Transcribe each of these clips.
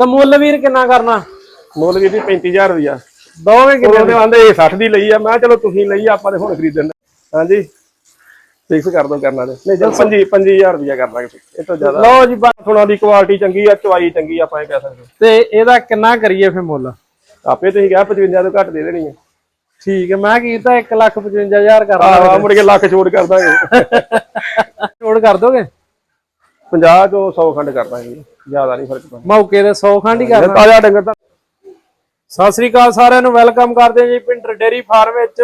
ਤਾਂ ਮੁੱਲ ਵੀਰ ਕਿੰਨਾ ਕਰਨਾ? ਮੁੱਲ ਵੀ ਇਹਦੀ 35000 ਰੁਪਇਆ ਦੋਵੇਂ ਕਿੰਨੇ ਉਹਦੇ ਆਂਦੇ ਇਹ 60 ਦੀ ਲਈ ਆ। ਮੈਂ ਚਲੋ ਤੁਸੀਂ ਲਈ ਆ, ਆਪਾਂ ਤੇ ਹੁਣ ਖਰੀਦਣ ਦੇ। ਹਾਂਜੀ। ਫਿਕਸ ਕਰ ਦੋ ਕਰਨਾ ਤੇ। ਨਹੀਂ ਚਲ 25 25000 ਰੁਪਇਆ ਕਰ fix। ਇਹ ਤੋਂ ਜ਼ਿਆਦਾ। ਲਓ ਜੀ ਬਾ- ਥੋੜਾ ਦੀ ਕੁਆਲਿਟੀ ਚੰਗੀ ਆ ਚਵਾਈ ਚੰਗੀ ਆ ਆਪਾਂ ਇਹ ਕਹਿ ਸਕਦੇ ਤੇ ਇਹਦਾ ਕਿੰਨਾ ਕਰੀਏ ਫਿਰ ਮੁੱਲ? ਆਪੇ ਤੁਸੀਂ ਕਿਹਾ 55 ਤੋਂ ਘੱਟ ਦੇ ਦੇਣੀ ਹੈ ਠੀਕ ਹੈ ਮੈਂ ਕੀਤਾ 155000 ਕਰ ਆ ਦਾਂਗੇ। ਮੁੜ ਕੇ ਲੱਖ ਛੋੜ ਕਰ ਦਾਂਗੇ। ਛੋੜ ਕਰ ਦੋਗੇ? 50 ਤੋਂ 100 ਖੰਡ ਕਰ ਦਾਂਗੇ ਜ਼ਿਆਦਾ ਨਹੀਂ ਫ਼ਰਕ ਪੈਂਦਾ। ਮੌਕੇ ਤੇ 100 ਖੰਡ ਹੀ ਕਰਨਾ। ਤਾਜ਼ਾ ਡੰਗਰ ਤਾਂ ਸਤਿ ਸ੍ਰੀ ਅਕਾਲ ਸਾਰਿਆਂ ਨੂੰ ਵੈਲਕਮ ਕਰਦੇ ਜੀ ਪਿੰਡ ਡੇਰੀ ਫਾਰਮ ਵਿੱਚ।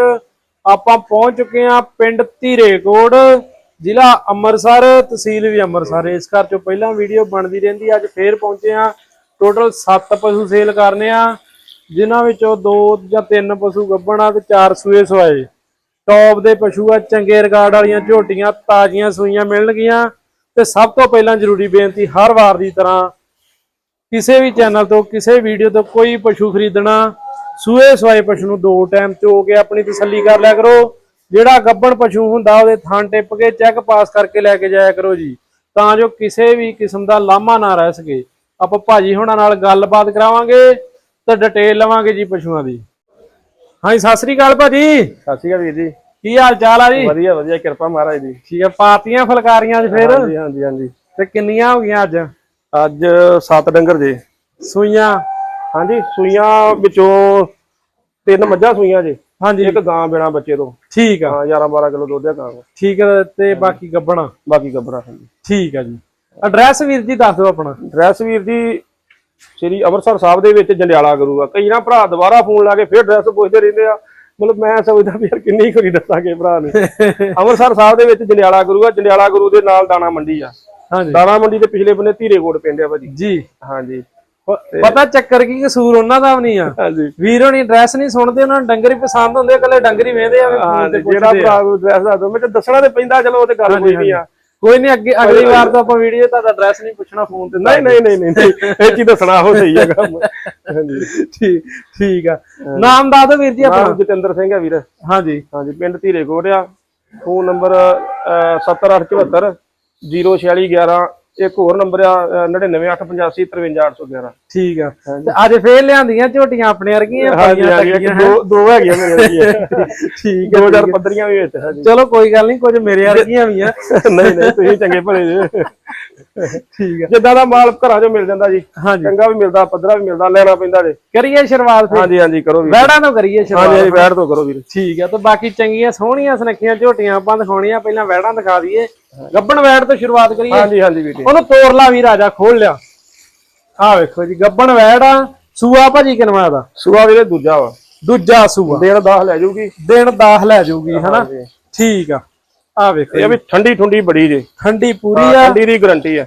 ਆਪਾਂ ਪਹੁੰਚ ਚੁੱਕੇ ਹਾਂ ਪਿੰਡ ਧੀਰੇਕੋਟ ਜ਼ਿਲ੍ਹਾ ਅੰਮ੍ਰਿਤਸਰ ਤਹਿਸੀਲ ਵੀ ਅੰਮ੍ਰਿਤਸਰ। ਇਸ ਘਰ ਚੋਂ ਪਹਿਲਾਂ ਵੀਡੀਓ ਬਣਦੀ ਰਹਿੰਦੀ ਅੱਜ ਫੇਰ ਪਹੁੰਚੇ ਹਾਂ। ਟੋਟਲ 7 ਪਸ਼ੂ ਸੇਲ ਕਰਨੇ ਆ ਜਿਨ੍ਹਾਂ ਵਿੱਚੋਂ 2 ਜਾਂ 3 ਪਸ਼ੂ ਗੱਭਣ ਆ ਤੇ 4 ਸੂਏ ਸਵਾਏ। ਟੌਪ ਦੇ ਪਸ਼ੂ ਆ ਚੰਗੇ ਰਿਕਾਰਡ ਵਾਲੀਆਂ ਝੋਟੀਆਂ ਤਾਜ਼ੀਆਂ ਸੂਈਆਂ ਮਿਲਣਗੀਆਂ। ਤੇ ਸਭ ਤੋਂ ਪਹਿਲਾਂ ਜ਼ਰੂਰੀ ਬੇਨਤੀ ਹਰ ਵਾਰ ਦੀ ਤਰ੍ਹਾਂ ਕਿਸੇ ਵੀ ਚੈਨਲ ਤੋਂ, ਕਿਸੇ ਵੀਡੀਓ ਤੋਂ ਕੋਈ ਪਸ਼ੂ ਖਰੀਦਣਾ, ਸੂਏ ਸਵਾਏ ਪਸ਼ੂ ਨੂੰ ਦੋ ਟਾਈਮ ਚੋ ਕੇ ਆਪਣੀ ਤਸੱਲੀ ਕਰ ਲਿਆ ਕਰੋ। ਜਿਹੜਾ ਗੱਬਣ ਪਸ਼ੂ ਹੁੰਦਾ, ਉਹਦੇ ਥਾਂ ਟਿੱਪ ਕੇ ਚੈੱਕ ਪਾਸ ਕਰਕੇ ਲੈ ਕੇ ਜਾਇਆ ਕਰੋ ਜੀ। ਤਾਂ ਜੋ ਕਿਸੇ ਵੀ ਕਿਸਮ ਦਾ ਲਾਮਾ ਨਾ ਰਹਿ ਸਕੇ। ਆਪਾਂ ਭਾਜੀ ਹੁਣਾਂ ਨਾਲ ਗੱਲਬਾਤ ਕਰਾਵਾਂਗੇ ਤੇ ਡਿਟੇਲ ਲਵਾਂਗੇ ਜੀ ਪਸ਼ੂਆਂ ਦੀ। ਹਾਂਜੀ, ਸਤਿ ਸ੍ਰੀ ਅਕਾਲ ਭਾਜੀ। ਸਤਿ ਸ਼੍ਰੀ ਅਕਾਲ ਵੀਰ ਜੀ। ਕੀ ਹਾਲ ਚਾਲ ਆ ਜੀ? ਵਧੀਆ ਵਧੀਆ ਕਿਰਪਾ ਮਹਾਰਾਜ ਦੀ। ਠੀਕ ਹੈ ਪਾਤੀਆਂ ਫਲਕਾਰੀਆਂ ਅੱਜ ਫੇਰ? ਹਾਂਜੀ ਹਾਂਜੀ ਹਾਂਜੀ। ਤੇ ਕਿੰਨੀਆਂ ਹੋ ਗਈਆਂ ਅੱਜ? ਅੱਜ 7 ਡੰਗਰ ਜੇ। ਸੂਈਆਂ? ਹਾਂਜੀ ਸੂਈਆਂ ਵਿੱਚੋਂ ਤਿੰਨ ਮੱਝਾਂ ਸੂਈਆਂ ਜੇ। ਹਾਂਜੀ। ਇੱਕ ਗਾਂ ਬਿਨਾ ਬੱਚੇ ਤੋਂ। ਠੀਕ ਆ। ਹਾਂ 11 12 ਕਿਲੋ ਦੁੱਧ ਆ ਗਾਂ ਦਾ ਠੀਕ ਹੈ ਤੇ ਬਾਕੀ ਗੱਬਣਾ? ਬਾਕੀ ਗੱਬਰਾ ਹਾਂਜੀ। ਠੀਕ ਆ ਜੀ। ਐਡਰੈਸ ਵੀਰ ਜੀ ਦੱਸ ਦਿਓ ਆਪਣਾ। ਡਰੈਸ ਵੀਰ ਜੀ ਸ੍ਰੀ ਅੰਮ੍ਰਿਤਸਰ ਸਾਹਿਬ ਦੇ ਵਿੱਚ ਜੰਡਿਆਲਾ ਕਰੂਗਾ ਕਈ ਨਾ ਭਰਾ ਦੁਬਾਰਾ ਫੋਨ ਲਾ ਕੇ ਫਿਰ ਡਰੈਸ ਪੁੱਛਦੇ ਰਹਿੰਦੇ ਆ। ਮਤਲਬ ਮੈਂ ਸਮਝਦਾ ਵੀ ਯਾਰ ਕਿੰਨੀ ਖਰੀ ਦੱਸਾਂਗੇ ਭਰਾ ਨੇ। ਅੰਮ੍ਰਿਤਸਰ ਸਾਹਿਬ ਦੇ ਵਿੱਚ ਜੰਡਿਆਲਾ ਕਰੂਗਾ ਜੰਡਿਆਲਾ ਗੁਰੂ ਦੇ ਨਾਲ ਦਾਣਾ ਮੰਡੀ ਆ। ਹਾਂਜੀ। ਦਾਣਾ ਮੰਡੀ ਦੇ ਪਿਛਲੇ ਬੰਨੇ ਧੀਰੇਕੋਟ ਪਿੰਡ ਆ ਭਾਜੀ। ਜੀ। ਹਾਂਜੀ। ਪਤਾ ਚੱਕਰ ਕੀ ਕਸੂਰ ਉਹਨਾਂ ਦਾ ਵੀ ਨਹੀਂ ਆ। ਹਾਂਜੀ। ਵੀਰ ਹੋਣੀ ਐਡਰੈਸ ਨਹੀਂ ਸੁਣਦੇ ਉਹਨਾਂ ਨੂੰ ਡੰਗਰ ਹੀ ਪਸੰਦ ਹੁੰਦੇ ਇਕੱਲੇ ਡੰਗਰ ਹੀ ਵੇਂਦੇ ਆ ਜਿਹੜਾ ਆ। ਭਰਾ ਨੂੰ ਡਰੈਸ ਦੱਸ ਦੋ ਮੈਂ ਤੇ ਦੱਸਣਾ ਤੇ ਪੈਂਦਾ ਚਲੋ ਉਹ ਤੇ ਗੱਲ ਕੋਈ ਨਹੀਂ ਆ। ਕੋਈ ਨਹੀਂ ਅੱਗੇ ਅਗਲੀ ਵਾਰ ਤੋਂ ਆਪਾਂ ਵੀਡੀਓ ਤੁਹਾਡਾ ਐਡਰੈਸ ਨਹੀਂ ਪੁੱਛਣਾ ਫੋਨ ਤੇ ਨਹੀਂ ਨਹੀਂ ਨਹੀਂ ਨਹੀਂ ਇਹ ਚੀਜ਼ ਦੱਸਣਾ ਉਹ ਸਹੀ ਹੈ ਕੰਮ ਹਾਂਜੀ। ਠੀਕ ਠੀਕ ਆ। ਨਾਮ ਦੱਸ ਦਿਓ ਵੀਰ ਜੀ ਆਪਣਾ। ਜਤਿੰਦਰ ਸਿੰਘ ਹੈ ਵੀਰ। ਹਾਂਜੀ। ਹਾਂਜੀ ਪਿੰਡ ਧੀਰੇਕੋਟ ਆ ਫੋਨ ਨੰਬਰ 7874 04611 ਇੱਕ ਹੋਰ ਨੰਬਰ ਆ 9985853811 ਠੀਕ ਆ। ਤੇ ਅੱਜ ਫੇਰ ਲਿਆਂਦੀਆਂ ਝੋਟੀਆਂ ਆਪਣੇ ਵਰਗੀਆਂ ਪਾਈਆਂ ਦੋ ਦੋ ਹੈਗੀਆਂ ਮੇਰੇ ਵਰਗੀਆਂ। ਠੀਕ ਆ 2000 ਪੱਧਰੀਆਂ ਵੀ ਵਿੱਚ ਹਾਂਜੀ। ਚਲੋ ਕੋਈ ਗੱਲ ਨਹੀਂ ਕੁਝ ਮੇਰੇ ਵਰਗੀਆਂ ਵੀ ਆ। ਨਹੀਂ ਨਹੀਂ ਤੁਸੀਂ ਚੰਗੇ ਭਲੇ ਜੇ। ਠੀਕ ਆ। ਜਿੱਦਾਂ ਦਾ ਮਾਲ ਘਰਾਂ 'ਚੋਂ ਮਿਲ ਜਾਂਦਾ ਜੀ। ਚੰਗਾ ਵੀ ਮਿਲਦਾ ਪੱਧਰਾ ਵੀ ਮਿਲਦਾ ਲੈਣਾ ਪੈਂਦਾ ਜੇ। ਕਰੀਏ ਸ਼ੁਰੂਆਤ ਫਿਰ। ਹਾਂਜੀ ਹਾਂਜੀ ਕਰੋ ਵੀਰ। ਵੈੜਾਂ ਤੋਂ ਕਰੀਏ ਸ਼ੁਰੂਆਤ ਹਾਂਜੀ ਬੈਠ ਤੋਂ ਕਰੋ ਵੀਰ। ਠੀਕ ਆ ਤੇ ਬਾਕੀ ਚੰਗੀਆਂ ਸੋਹਣੀਆਂ ਸੁਨੱਖੀਆਂ ਝੋਟੀਆਂ ਆਪਾਂ ਦਿਖਾਉਣੀਆਂ ਪਹਿਲਾਂ ਵੈੜਾਂ ਦਿਖਾ ਦਈਏ। ਗੱਬਣ ਵੈੜ ਤੋਂ ਸ਼ੁਰੂਆਤ ਕਰੀਏ। ਹਾਂਜੀ ਹਾਂਜੀ ਜੀ ਉਹਨੂੰ ਤੋੜ ਲਾ ਵੀ ਰਾਜਾ ਖੋਲ ਲਿਆ। ਆ ਵੇਖੋ ਜੀ ਗੱਬਣ ਵੈੜ ਆ ਸੂਆ ਭਾਜੀ ਕਿਨਵਾ ਦਾ ਸੁਆ ਵੀਰੇ ਦੂਜਾ ਵਾ। ਦੂਜਾ ਸੂਆ। ਦੇਣ 10 ਲੈ ਜਾਊਗੀ ਦਿਨ 10 ਲੈ ਜਾਊਗੀ ਹਨਾ। ਠੀਕ ਆ। ਆ ਵੇਖੋ ਇਹ ਵੀ ਠੰਡੀ ਠੁੰਡੀ ਬੜੀ ਜੇ। ਠੰਡੀ ਪੂਰੀ ਆ। ਠੰਡੀ ਦੀ ਗਾਰੰਟੀ ਆ।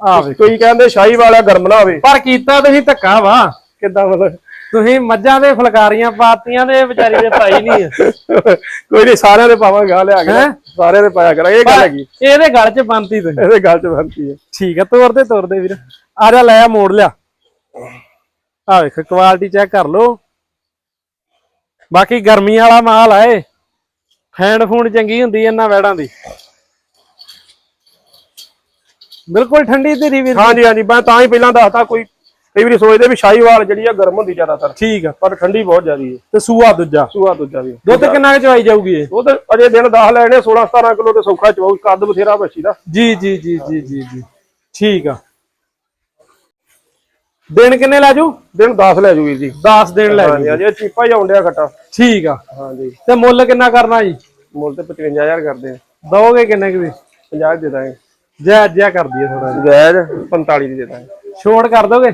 ਆ ਵੇਖੋ। ਕੋਈ ਕਹਿੰਦੇ ਸ਼ਾਹੀ ਵਾਲਾ ਗਰਮ ਨਾ ਹੋਵੇ। ਪਰ ਕੀਤਾ ਤੁਸੀਂ ਧੱਕਾ ਵਾ। ਕਿੱਦਾਂ ਮਤਲਬ? ਤੁਸੀਂ ਮੱਝਾਂ ਦੇ ਫਲਕਾਰੀਆਂ ਪਾਤੀਆਂ ਦੇ ਵਿਚਾਰੀ ਦੇ ਪਾਈ ਨਹੀਂ ਕੋਈ ਨਹੀਂ ਸਾਰਿਆਂ ਦੇ ਪਾਵਾਂਗੇ ਆ ਲਿਆ ਕੇ ਹੈਂ? ਸਾਰਿਆਂ ਦੇ ਪਾਇਆ ਕਰਾਂਗੇ ਇਹ ਗੱਲ ਹੈਗੀ ਇਹਦੇ ਗਲ 'ਚ ਬੰਨਤੀ ਤੁਸੀਂ। ਇਹਦੇ ਗੱਲ ਚ ਬੰਦੀ ਹੈ। ਠੀਕ ਆ ਤੋਰਦੇ ਤੋਰਦੇ ਵੀਰ। ਆ ਜਾ ਲੈ ਆ ਮੋੜ ਲਿਆ। ਆ ਵੇਖ ਕੁਆਲਿਟੀ ਚੈੱਕ ਕਰ ਲਓ। ਬਾਕੀ ਗਰਮੀ ਵਾਲਾ ਮਾਲ ਆਏ ਫੈਂਡ ਫੂਡ ਚੰਗੀ ਹੁੰਦੀ ਇਹਨਾਂ ਵੈੜਾਂ ਦੀ। ਬਿਲਕੁਲ ਠੰਡੀ ਧੀਰੀ ਵੀਰ। ਹਾਂਜੀ ਹਾਂਜੀ ਮੈਂ ਤਾਂ ਹੀ ਪਹਿਲਾਂ ਦੱਸਤਾ ਕੋਈ ਕਈ ਵਾਰੀ ਸੋਚਦੇ ਵੀ ਸ਼ਾਹੀਵਾਲ ਜਿਹੜੀ ਆ ਗਰਮ ਹੁੰਦੀ ਜ਼ਿਆਦਾਤਰ। ਠੀਕ ਆ। ਪਰ ਠੰਡੀ ਬਹੁਤ ਜ਼ਿਆਦੀ ਹੈ ਤੇ ਸੂਆ ਦੂਜਾ? ਸੂਆ ਦੂਜਾ ਵੀ। ਦੁੱਧ ਕਿੰਨਾ ਕੁ ਚਵਾਈ ਜਾਊਗੀ ਇਹ? ਉਹ ਤੇ ਅਜੇ ਦਿਨ 10 ਲੈਣੇ 16 17 ਕਿਲੋ ਤੇ ਸੌਖਾ ਚਵਾਉ ਕੱਦ ਬਥੇਰਾ ਬੱਚੀ ਦਾ। ਜੀ ਜੀ ਜੀ ਜੀ ਜੀ ਜੀ। ਠੀਕ ਆ। ਦਿਨ ਕਿੰਨੇ ਲੈ ਜੂ? ਦਿਨ 10 ਲੈ ਜੂ ਵੀਰ ਜੀ। 10 ਦਿਨ ਲੈ ਜੂ। ਇਹ ਚੀਪਾ ਹੀ ਆਉਂਦਿਆ ਖੱਟਾ। ਠੀਕ ਆ। ਹਾਂਜੀ। ਤੇ ਮੁੱਲ ਕਿੰਨਾ ਕਰਨਾ ਜੀ? ਮੁੱਲ ਤੇ 55000 ਕਰਦੇ ਆ। ਦੋਗੇ ਕਿੰਨੇ ਕੁ ਦੀ? 50 ਦੇ ਦਾਂਗੇ। ਜੈ ਜਿਆ ਕਰ ਦਈਏ ਥੋੜਾ ਗੈਰ 45 ਦੀ ਦੇ ਦਾਂਗੇ। ਛੋੜ ਕਰ ਦੋਗੇ?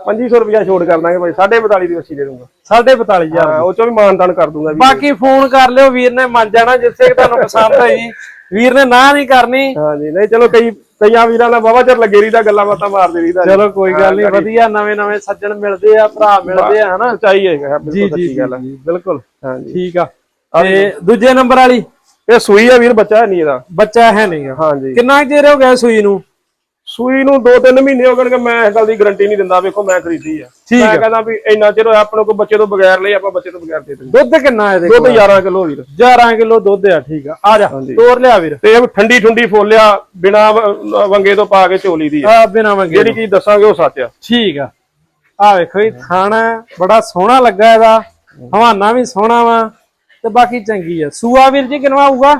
2500 ਰੁਪਇਆ ਛੋੜ ਕਰ ਦਾਂਗੇ ਭਾਈ 45 ਦੀ ਅੱਛੀ ਦੇ ਦੂੰਗਾ। ਸਾਢੇ 42000 ਹਾਂ, ਉਹ ਚੋਂ ਵੀ ਮਾਨਦਾਨ ਕਰ ਦੂੰਗਾ ਵੀ ਬਾਕੀ ਫੋਨ ਕਰ ਲਿਓ ਵੀਰ ਨੇ ਮੰਨ ਜਾਣਾ ਜਿੱਥੇ ਤੁਹਾਨੂੰ ਪਸੰਦ ਆਈ ਵੀਰ ਨੇ ਨਾ ਨਹੀਂ ਕਰਨੀ। ਹਾਂਜੀ ਨਹੀਂ ਚਲੋ ਕਈ ਕਈਆਂ ਵੀਰਾਂ ਨਾਲ ਬਾਬਾ ਚਿਰ ਲੱਗੇ ਰਹੀਦਾ ਗੱਲਾਂ ਬਾਤਾਂ ਮਾਰਦੇ ਰਹੀਦਾ ਚਲੋ ਕੋਈ ਗੱਲ ਨਹੀਂ ਵਧੀਆ ਨਵੇਂ ਨਵੇਂ ਸੱਜਣ ਮਿਲਦੇ ਆ ਭਰਾ ਮਿਲਦੇ ਆ ਹਨਾ? ਸੱਚਾਈ ਹੈ ਜੀ ਬਿਲਕੁਲ ਜੀ ਹੈ ਜੀ, ਬਿਲਕੁਲ। ਹਾਂਜੀ ਠੀਕ ਆ। ਤੇ ਦੂਜੇ ਨੰਬਰ ਵਾਲੀ? ਇਹ ਸੂਈ ਆ ਵੀਰ ਬੱਚਾ ਨਹੀਂ ਇਹਦਾ। ਬੱਚਾ ਹੈ ਨਹੀਂਗਾ ਹਾਂਜੀ ਕਿੰਨਾ ਕੁ ਚਿਰ ਹੋ ਗਿਆ ਸੂਈ ਨੂੰ? ਸੂਈ ਨੂੰ 2-3 ਮਹੀਨੇ ਹੋ ਗਏ ਕਿ ਮੈਂ ਇਸ ਗੱਲ ਦੀ ਗਾਰੰਟੀ ਨਹੀਂ ਦਿੰਦਾ ਵੇਖੋ ਮੈਂ ਖਰੀਦੀ ਆ। ਠੀਕ ਮੈਂ। ਕਹਿੰਦਾ ਵੀ ਇੰਨਾ ਚਿਰ ਹੋਇਆ ਆਪਣੇ ਕੋਲ ਬੱਚੇ ਤੋਂ ਬਗੈਰ ਲਈ ਆਪਾਂ ਬੱਚੇ ਤੋਂ ਬਗੈਰ ਦੇ ਦਿੰਦੇ ਦੁੱਧ ਕਿੰਨਾ ਇਹਦੇ ਦੁੱਧ ਕੋਲ 11 ਕਿਲੋ ਵੀਰ। 11 ਕਿਲੋ ਦੁੱਧ ਆ ਠੀਕ ਆ। ਆ ਜਾ। ਤੋਰ ਲਿਆ ਵੀਰ। ਤੇ ਇਹ ਠੰਡੀ ਠੁੰਡੀ ਫੋਲਿਆ ਬਿਨਾ ਵੰਗੇ ਤੋਂ ਪਾ ਕੇ ਚੋਲੀ ਦੀ ਆ। ਬਿਨਾ ਮੰਗੇ ਜਿਹੜੀ ਚੀਜ਼ ਦੱਸਾਂਗੇ ਉਹ ਸੱਚ ਆ। ਠੀਕ ਆ। ਆ ਵੇਖੋ ਜੀ ਥਾਣਾ ਬੜਾ ਸੋਹਣਾ ਲੱਗਾ ਇਹਦਾ। ਹਵਾਨਾ ਵੀ ਸੋਹਣਾ ਵਾ ਤੇ ਬਾਕੀ ਚੰਗੀ ਆ। ਸੂਆ ਵੀਰ ਜੀ ਕਿਨਵਾ ਆਊਗਾ?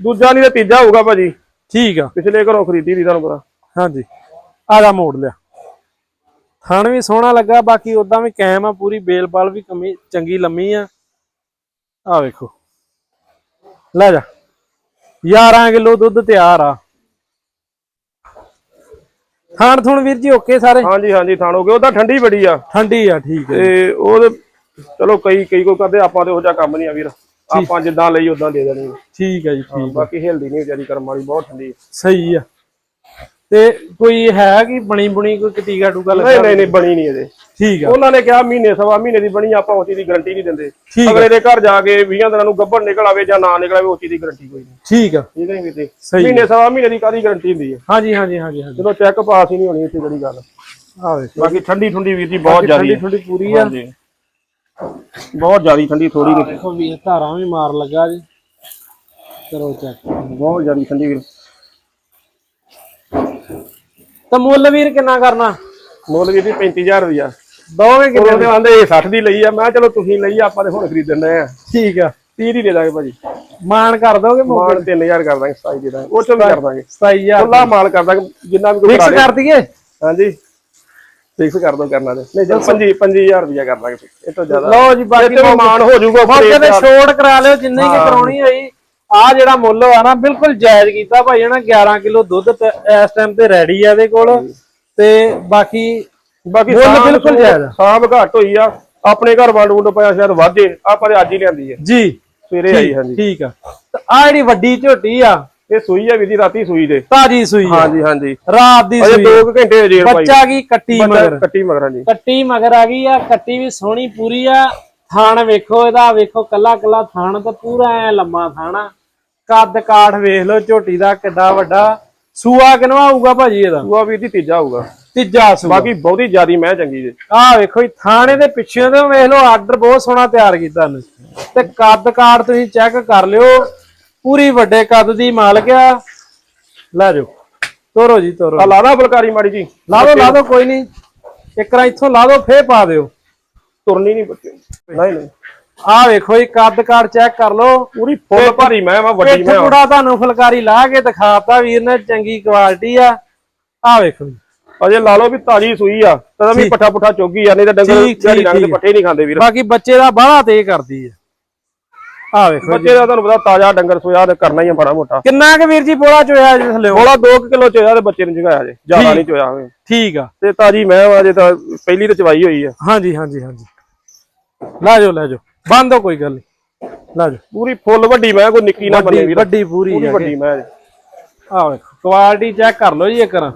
ਦੂਜਾ ਨਹੀਂ ਤੇ ਤੀਜਾ ਹੋਊਗਾ ਭਾਜੀ। ਠੀਕ ਆ। ਪਿਛਲੇ ਘਰੋਂ ਖਰੀਦੀ ਦੀ ਤੁਹਾਨੂੰ ਪਤਾ। ਹਾਂਜੀ। ਆਦਾ ਮੋੜ ਲਿਆ। ਥਣ ਵੀ ਸੋਹਣਾ ਲੱਗਾ ਬਾਕੀ ਉਦਾਂ ਵੀ ਕਾਇਮ ਆ ਪੂਰੀ ਬੇਲਬਾਲ ਵੀ ਕਮੀ ਚੰਗੀ ਲੰਮੀ ਆ। ਆ ਵੇਖੋ। ਲੈ ਜਾ। 11 ਕਿਲੋ ਦੁੱਧ ਤਿਆਰ ਆ। ਥਣ ਥੁਣ ਵੀਰ ਜੀ ਓਕੇ ਸਾਰੇ? ਹਾਂਜੀ ਹਾਂਜੀ ਥਾਣ ਹੋ ਗਏ। ਉਹ ਤਾਂ ਠੰਡੀ ਬੜੀ ਆ। ਠੰਡੀ ਆ ਠੀਕ ਹੈ ਤੇ ਉਹ ਚਲੋ ਕਈ ਕਈ ਕੋ ਕਰਦੇ ਆਪਾਂ ਤੇ ਉਹ ਜਿਹਾ ਕੰਮ ਨਹੀਂ ਆ ਵੀਰ। ਆਪਾਂ ਜਿੱਦਾਂ ਲਈ ਉਦਾਂ ਦੇ ਦੇਣੀ। ਠੀਕ ਹੈ ਜੀ ਠੀਕ ਬਾਕੀ ਹਿਲਦੀ ਨਹੀਂ ਵਿਚਾਰੀ ਕਰਮ ਵਾਲੀ ਬਹੁਤ ਠੰਡੀ। ਸਹੀ ਆ। ਤੇ ਕੋਈ ਹੈ ਕਿ ਬਣੀ ਬੁਣੀ ਕੋਈ ਟੂਕਾ ਨਹੀਂ ਲੱਗਾ ਨਹੀਂ ਨਹੀਂ ਬਣੀ ਨਹੀਂ ਇਹਦੇ ਠੀਕ ਆ। ਉਹਨਾਂ ਨੇ ਕਿਹਾ ਮਹੀਨੇ ਸਵਾ ਮਹੀਨੇ ਦੀ ਬਣੀ ਆਪਾਂ ਉਸ ਦੀ ਗਾਰੰਟੀ ਨਹੀਂ ਦਿੰਦੇ। ਅਗਲੇ ਦੇ ਘਰ ਜਾ ਕੇ 20 ਦਿਨਾਂ ਨੂੰ ਗੱਭਣ ਨਿਕਲ ਆਵੇ ਜਾਂ ਨਾ ਨਿਕਲ ਆਵੇ ਉਸ ਦੀ ਗਾਰੰਟੀ ਕੋਈ ਨਹੀਂ। ਠੀਕ ਆ। ਠੀਕ ਹੈ ਵੀਰ ਮਹੀਨੇ ਸਵਾ ਮਹੀਨੇ ਦੀ ਕਾਦੀ ਗਾਰੰਟੀ ਹੁੰਦੀ ਹੈ ਹਾਂਜੀ ਹਾਂਜੀ ਹਾਂਜੀ ਜਦੋਂ ਚੈੱਕ ਪਾਸ ਹੀ ਨਹੀਂ ਹੋਣੀ ਇੱਥੇ ਜਿਹੜੀ ਗੱਲ। ਆ ਵੇਖੋ। ਬਾਕੀ ਠੰਡੀ ਠੰਡੀ ਵੀਰ ਜੀ ਬਹੁਤ ਜ਼ਿਆਦੀ ਠੰਡੀ ਠੰਡੀ ਪੂਰੀ ਆ। ਹਾਂਜੀ। ਬਹੁਤ ਜ਼ਿਆਦੀ ਠੰਡੀ ਥੋੜੀ ਨਹੀਂ ਦੇਖੋ ਵੀ ਧਾਰਾਂ ਵੀ ਮਾਰ ਲੱਗਾ ਜੀ। ਕਰੋ ਚੈੱਕ ਬਹੁਤ ਜ਼ਿਆਦੀ ਠੰਡੀ ਵੀਰ। ਤਾਂ ਮੁੱਲ ਵੀਰ ਕਿੰਨਾ ਕਰਨਾ? ਮੁੱਲ ਵੀਰ ਜੀ 35000 ਰੁਪਇਆ ਦੋਵੇਂ ਕਿੰਨੇ ਉਹਦੇ ਆਂਦੇ 60 ਦੀ ਲਈ ਆ। ਮੈਂ ਚਲੋ ਤੁਸੀਂ ਲਈ ਆਪਾਂ ਤੇ ਹੁਣ ਖਰੀਦਣ ਦੇ ਆ। ਠੀਕ ਆ। 30 ਦੀ ਦੇ ਦਾਂਗੇ ਭਾਜੀ। ਮਾਨ ਕਰ ਦੋਗੇ ਮਾਲ 3000 ਕਰ ਦਾਂਗੇ 27 ਦੇ ਦਾਂਗੇ। ਉਹ ਚੋਂ ਕਰ ਦਾਂਗੇ। 27000 ਖੁੱਲਾ ਮਾਲ ਕਰ ਦਾਂਗੇ ਜਿੰਨਾ ਵੀ ਕੋਈ ਫਿਕਸ ਕਰਾ ਦਈਏ? ਦੇ ਹਾਂਜੀ। ਫਿਕਸ ਕਰ ਦੋ ਕਰਨਾ ਤੇ। ਨਹੀਂ ਚਲ 5 5000 ਰੁਪਇਆ ਕਰ ਦਾਂਗੇ। ਇਹ ਤੋਂ ਜ਼ਿਆਦਾ। ਲਓ ਜੀ ਬਾਕੀ ਮਾਨ ਹੋ ਜਾਊਗਾ ਤੇ ਛੋੜ ਕਰਾ ਲਿਓ ਜਿੰਨੀ ਕੀ ਕਰਾਉਣੀ ਹੋਈ। ਆ ਜਿਹੜਾ ਮੁੱਲ ਆ ਨਾ ਬਿਲਕੁਲ ਜਾਇਜ਼ ਕੀਤਾ ਭਾਈ ਨਾ 11 ਕਿਲੋ ਦੁੱਧ ਤੇ ਇਸ ਟਾਈਮ ਤੇ ਰੈਡੀ ਆ ਇਹਦੇ ਕੋਲ। ਤੇ ਬਾਕੀ ਬਾਕੀ ਮੁੱਲ ਬਿਲਕੁਲ ਸੂਬ- ਜਾਇਜ਼ ਆ। ਸਾਂਭ ਘੱਟ ਹੋਈ ਆ। ਆਪਣੇ ਘਰ ਵੰਡ ਵੰਡ ਪਿਆ ਸ਼ਾਇਦ ਵਾਧੇ ਆਪਾਂ ਤੇ ਅੱਜ ਹੀ ਲਿਆਂਦੀ ਹੈ ਜੀ। ਸਵੇਰੇ ਆਈ ਹਾਂਜੀ। ਠੀਕ ਆ। ਤੇ ਆ ਜਿਹੜੀ ਵੱਡੀ ਝੋਟੀ ਆ ਇਹ ਸੂਈ ਆ ਵੀ ਦੀ ਰਾਤੀ ਸੂਈ ਦੇ ਤਾਜੀ ਸੂਈ ਆ। ਹਾਂਜੀ ਹਾਂਜੀ। ਰਾਤ ਦੀ ਅਜੇ ਸੂਈ 2 ਘੰਟੇ ਹੋ ਜੇ ਭਾਈ ਬੱਚਾ ਕੀ ਕੱਟੀ ਮਗਰ? ਕੱਟੀ ਮਗਰਾਂ ਜੀ ਕੱਟੀ ਮਗਰ ਆ ਗਈ ਆ ਕੱਟੀ ਵੀ ਸੋਹਣੀ ਪੂਰੀ ਆ। ਥਾਣ ਵੇਖੋ ਇਹਦਾ ਵੇਖੋ ਕੱਲਾ ਕੱਲਾ ਥਾਣ ਤੇ ਪੂਰਾ ਐ ਲੰਮਾ ਥਾਣਾ ਕੱਦ ਕਾਠ ਵੇਖ ਲਓ ਝੋਟੀ ਦਾ ਕਿੱਡਾ ਵੱਡਾ। ਸੂਆ ਕਿਨਵਾ ਆਊਗਾ ਭਾਜੀ ਇਹਦਾ? ਸੂਆ ਵੀ ਦੀ ਤੀਜਾ ਹੋਊਗਾ ਤੀਜਾ ਸੂਆ। ਬਾਕੀ ਬਹੁਤੀ ਜ਼ਿਆਦੀ ਮੈਂ ਚੰਗੀ ਜੇ। ਆਹ ਵੇਖੋ ਜੀ ਥਾਣੇ ਦੇ ਪਿੱਛੇ ਤੋਂ ਵੇਖ ਲਓ ਆਰਡਰ ਬਹੁਤ ਸੋਹਣਾ ਤਿਆਰ ਕੀਤਾ ਨੇ ਤੇ ਕੱਦ ਕਾਠ ਤੁਸੀਂ ਚੈੱਕ ਕਰ ਲਿਓ ਪੂਰੀ ਵੱਡੇ ਕੱਦ ਦੀ ਮਾਲਕ ਆ। ਲੈ ਜਾਓ ਤੋਰੋ ਜੀ ਤੋਰੋ। ਆ ਲਾਦਾ ਫੁਲਕਾਰੀ ਮਾੜੀ ਜੀ। ਲਾ ਦੋ ਲਾ ਦੋ ਕੋਈ ਨਹੀਂ। ਇੱਕ ਰਾਂ ਇੱਥੋਂ ਲਾ ਦੋ ਫੇਰ ਪਾ ਦਿਓ। ਤੁਰਨੀ ਨਹੀਂ ਬੱਚੇ ਨਹੀਂ ਨਹੀਂ। ਆਹ ਵੇਖੋ ਜੀ ਕੱਦ ਕਾਠ ਚੈੱਕ ਕਰ ਲਓ। ਪੂਰੀ ਫੁੱਲ ਭਾਰੀ ਮੈਂ ਵਾ ਵੱਡੀ ਮੈਂ। ਪੂੜਾ ਤੁਹਾਨੂੰ ਫੁਲਕਾਰੀ ਲਾ ਕੇ ਦਿਖਾਤਾ ਵੀਰ ਨੇ ਚੰਗੀ ਕੁਆਲਿਟੀ ਆ। ਆਹ ਵੇਖੋ ਜੀ। ਅਜੇ ਲਾ ਲਓ ਵੀ ਤਾਜੀ ਸੂਈ ਆ ਤਦਾ ਵੀ ਪੱਠਾ ਪੁੱਠਾ ਚੋਗੀ ਆ ਨਹੀਂ ਤਾਂ ਡੰਗਰ ਜਿਹੜੀ ਦੇ ਠੀਕ। ਪੱਠੇ ਨਹੀਂ ਖਾਂਦੇ ਵੀਰ। ਬਾਕੀ ਬੱਚੇ ਦਾ ਬਾਹਲਾ ਤੇ ਕਰਦੀ ਆ। ਆਹ ਵੇਖੋ ਬੱਚੇ ਦਾ ਤੁਹਾਨੂੰ ਪਤਾ ਤਾਜ਼ਾ ਡੰਗਰ ਸੋਇਆ ਤੇ ਕਰਨਾ ਹੀ ਆ ਬੜਾ ਮੋਟਾ। ਕਿੰਨਾ ਕੁ ਵੀਰ ਜੀ ਬੋਲਾ ਚੋਇਆ ਜੀ ਥੱਲੇ? ਥੋੜਾ 2 ਕਿਲੋ ਚੋਇਆ ਤੇ ਬੱਚੇ ਨੂੰ ਜਗਾਇਆ ਜੇ। ਜ਼ਿਆਦਾ ਨਹੀਂ ਚੋਇਆ ਹੋਵੇ ਠੀਕ ਆ। ਤੇ ਤਾਜੀ ਮੈਂ ਵਾ ਜੇ ਤਾਂ ਪਹਿਲੀ ਤੇ ਚਵਾਈ ਹੋਈ ਆ। ਹਾਂਜੀ ਹਾਂਜੀ ਹਾਂਜੀ। ਲੈ ਜਾਓ ਲੈ ਜਾਓ ਬੰਦ ਹੋ ਕੋਈ ਗੱਲ ਨਹੀਂ ਲੈ ਜਾਓ ਪੂਰੀ ਫੁੱਲ ਵੱਡੀ ਮੈਂ ਕੋਈ ਨਿੱਕੀ ਨਾ ਬਣੇ ਵੀਰ। ਵੱਡੀ ਪੂਰੀ ਆ ਵੱਡੀ ਮੈਂ। ਆਹ ਵੇਖੋ ਕੁਆਲਿਟੀ ਚੈੱਕ ਕਰ ਲਓ ਜੀ ਇੱਕ ਰਾਂ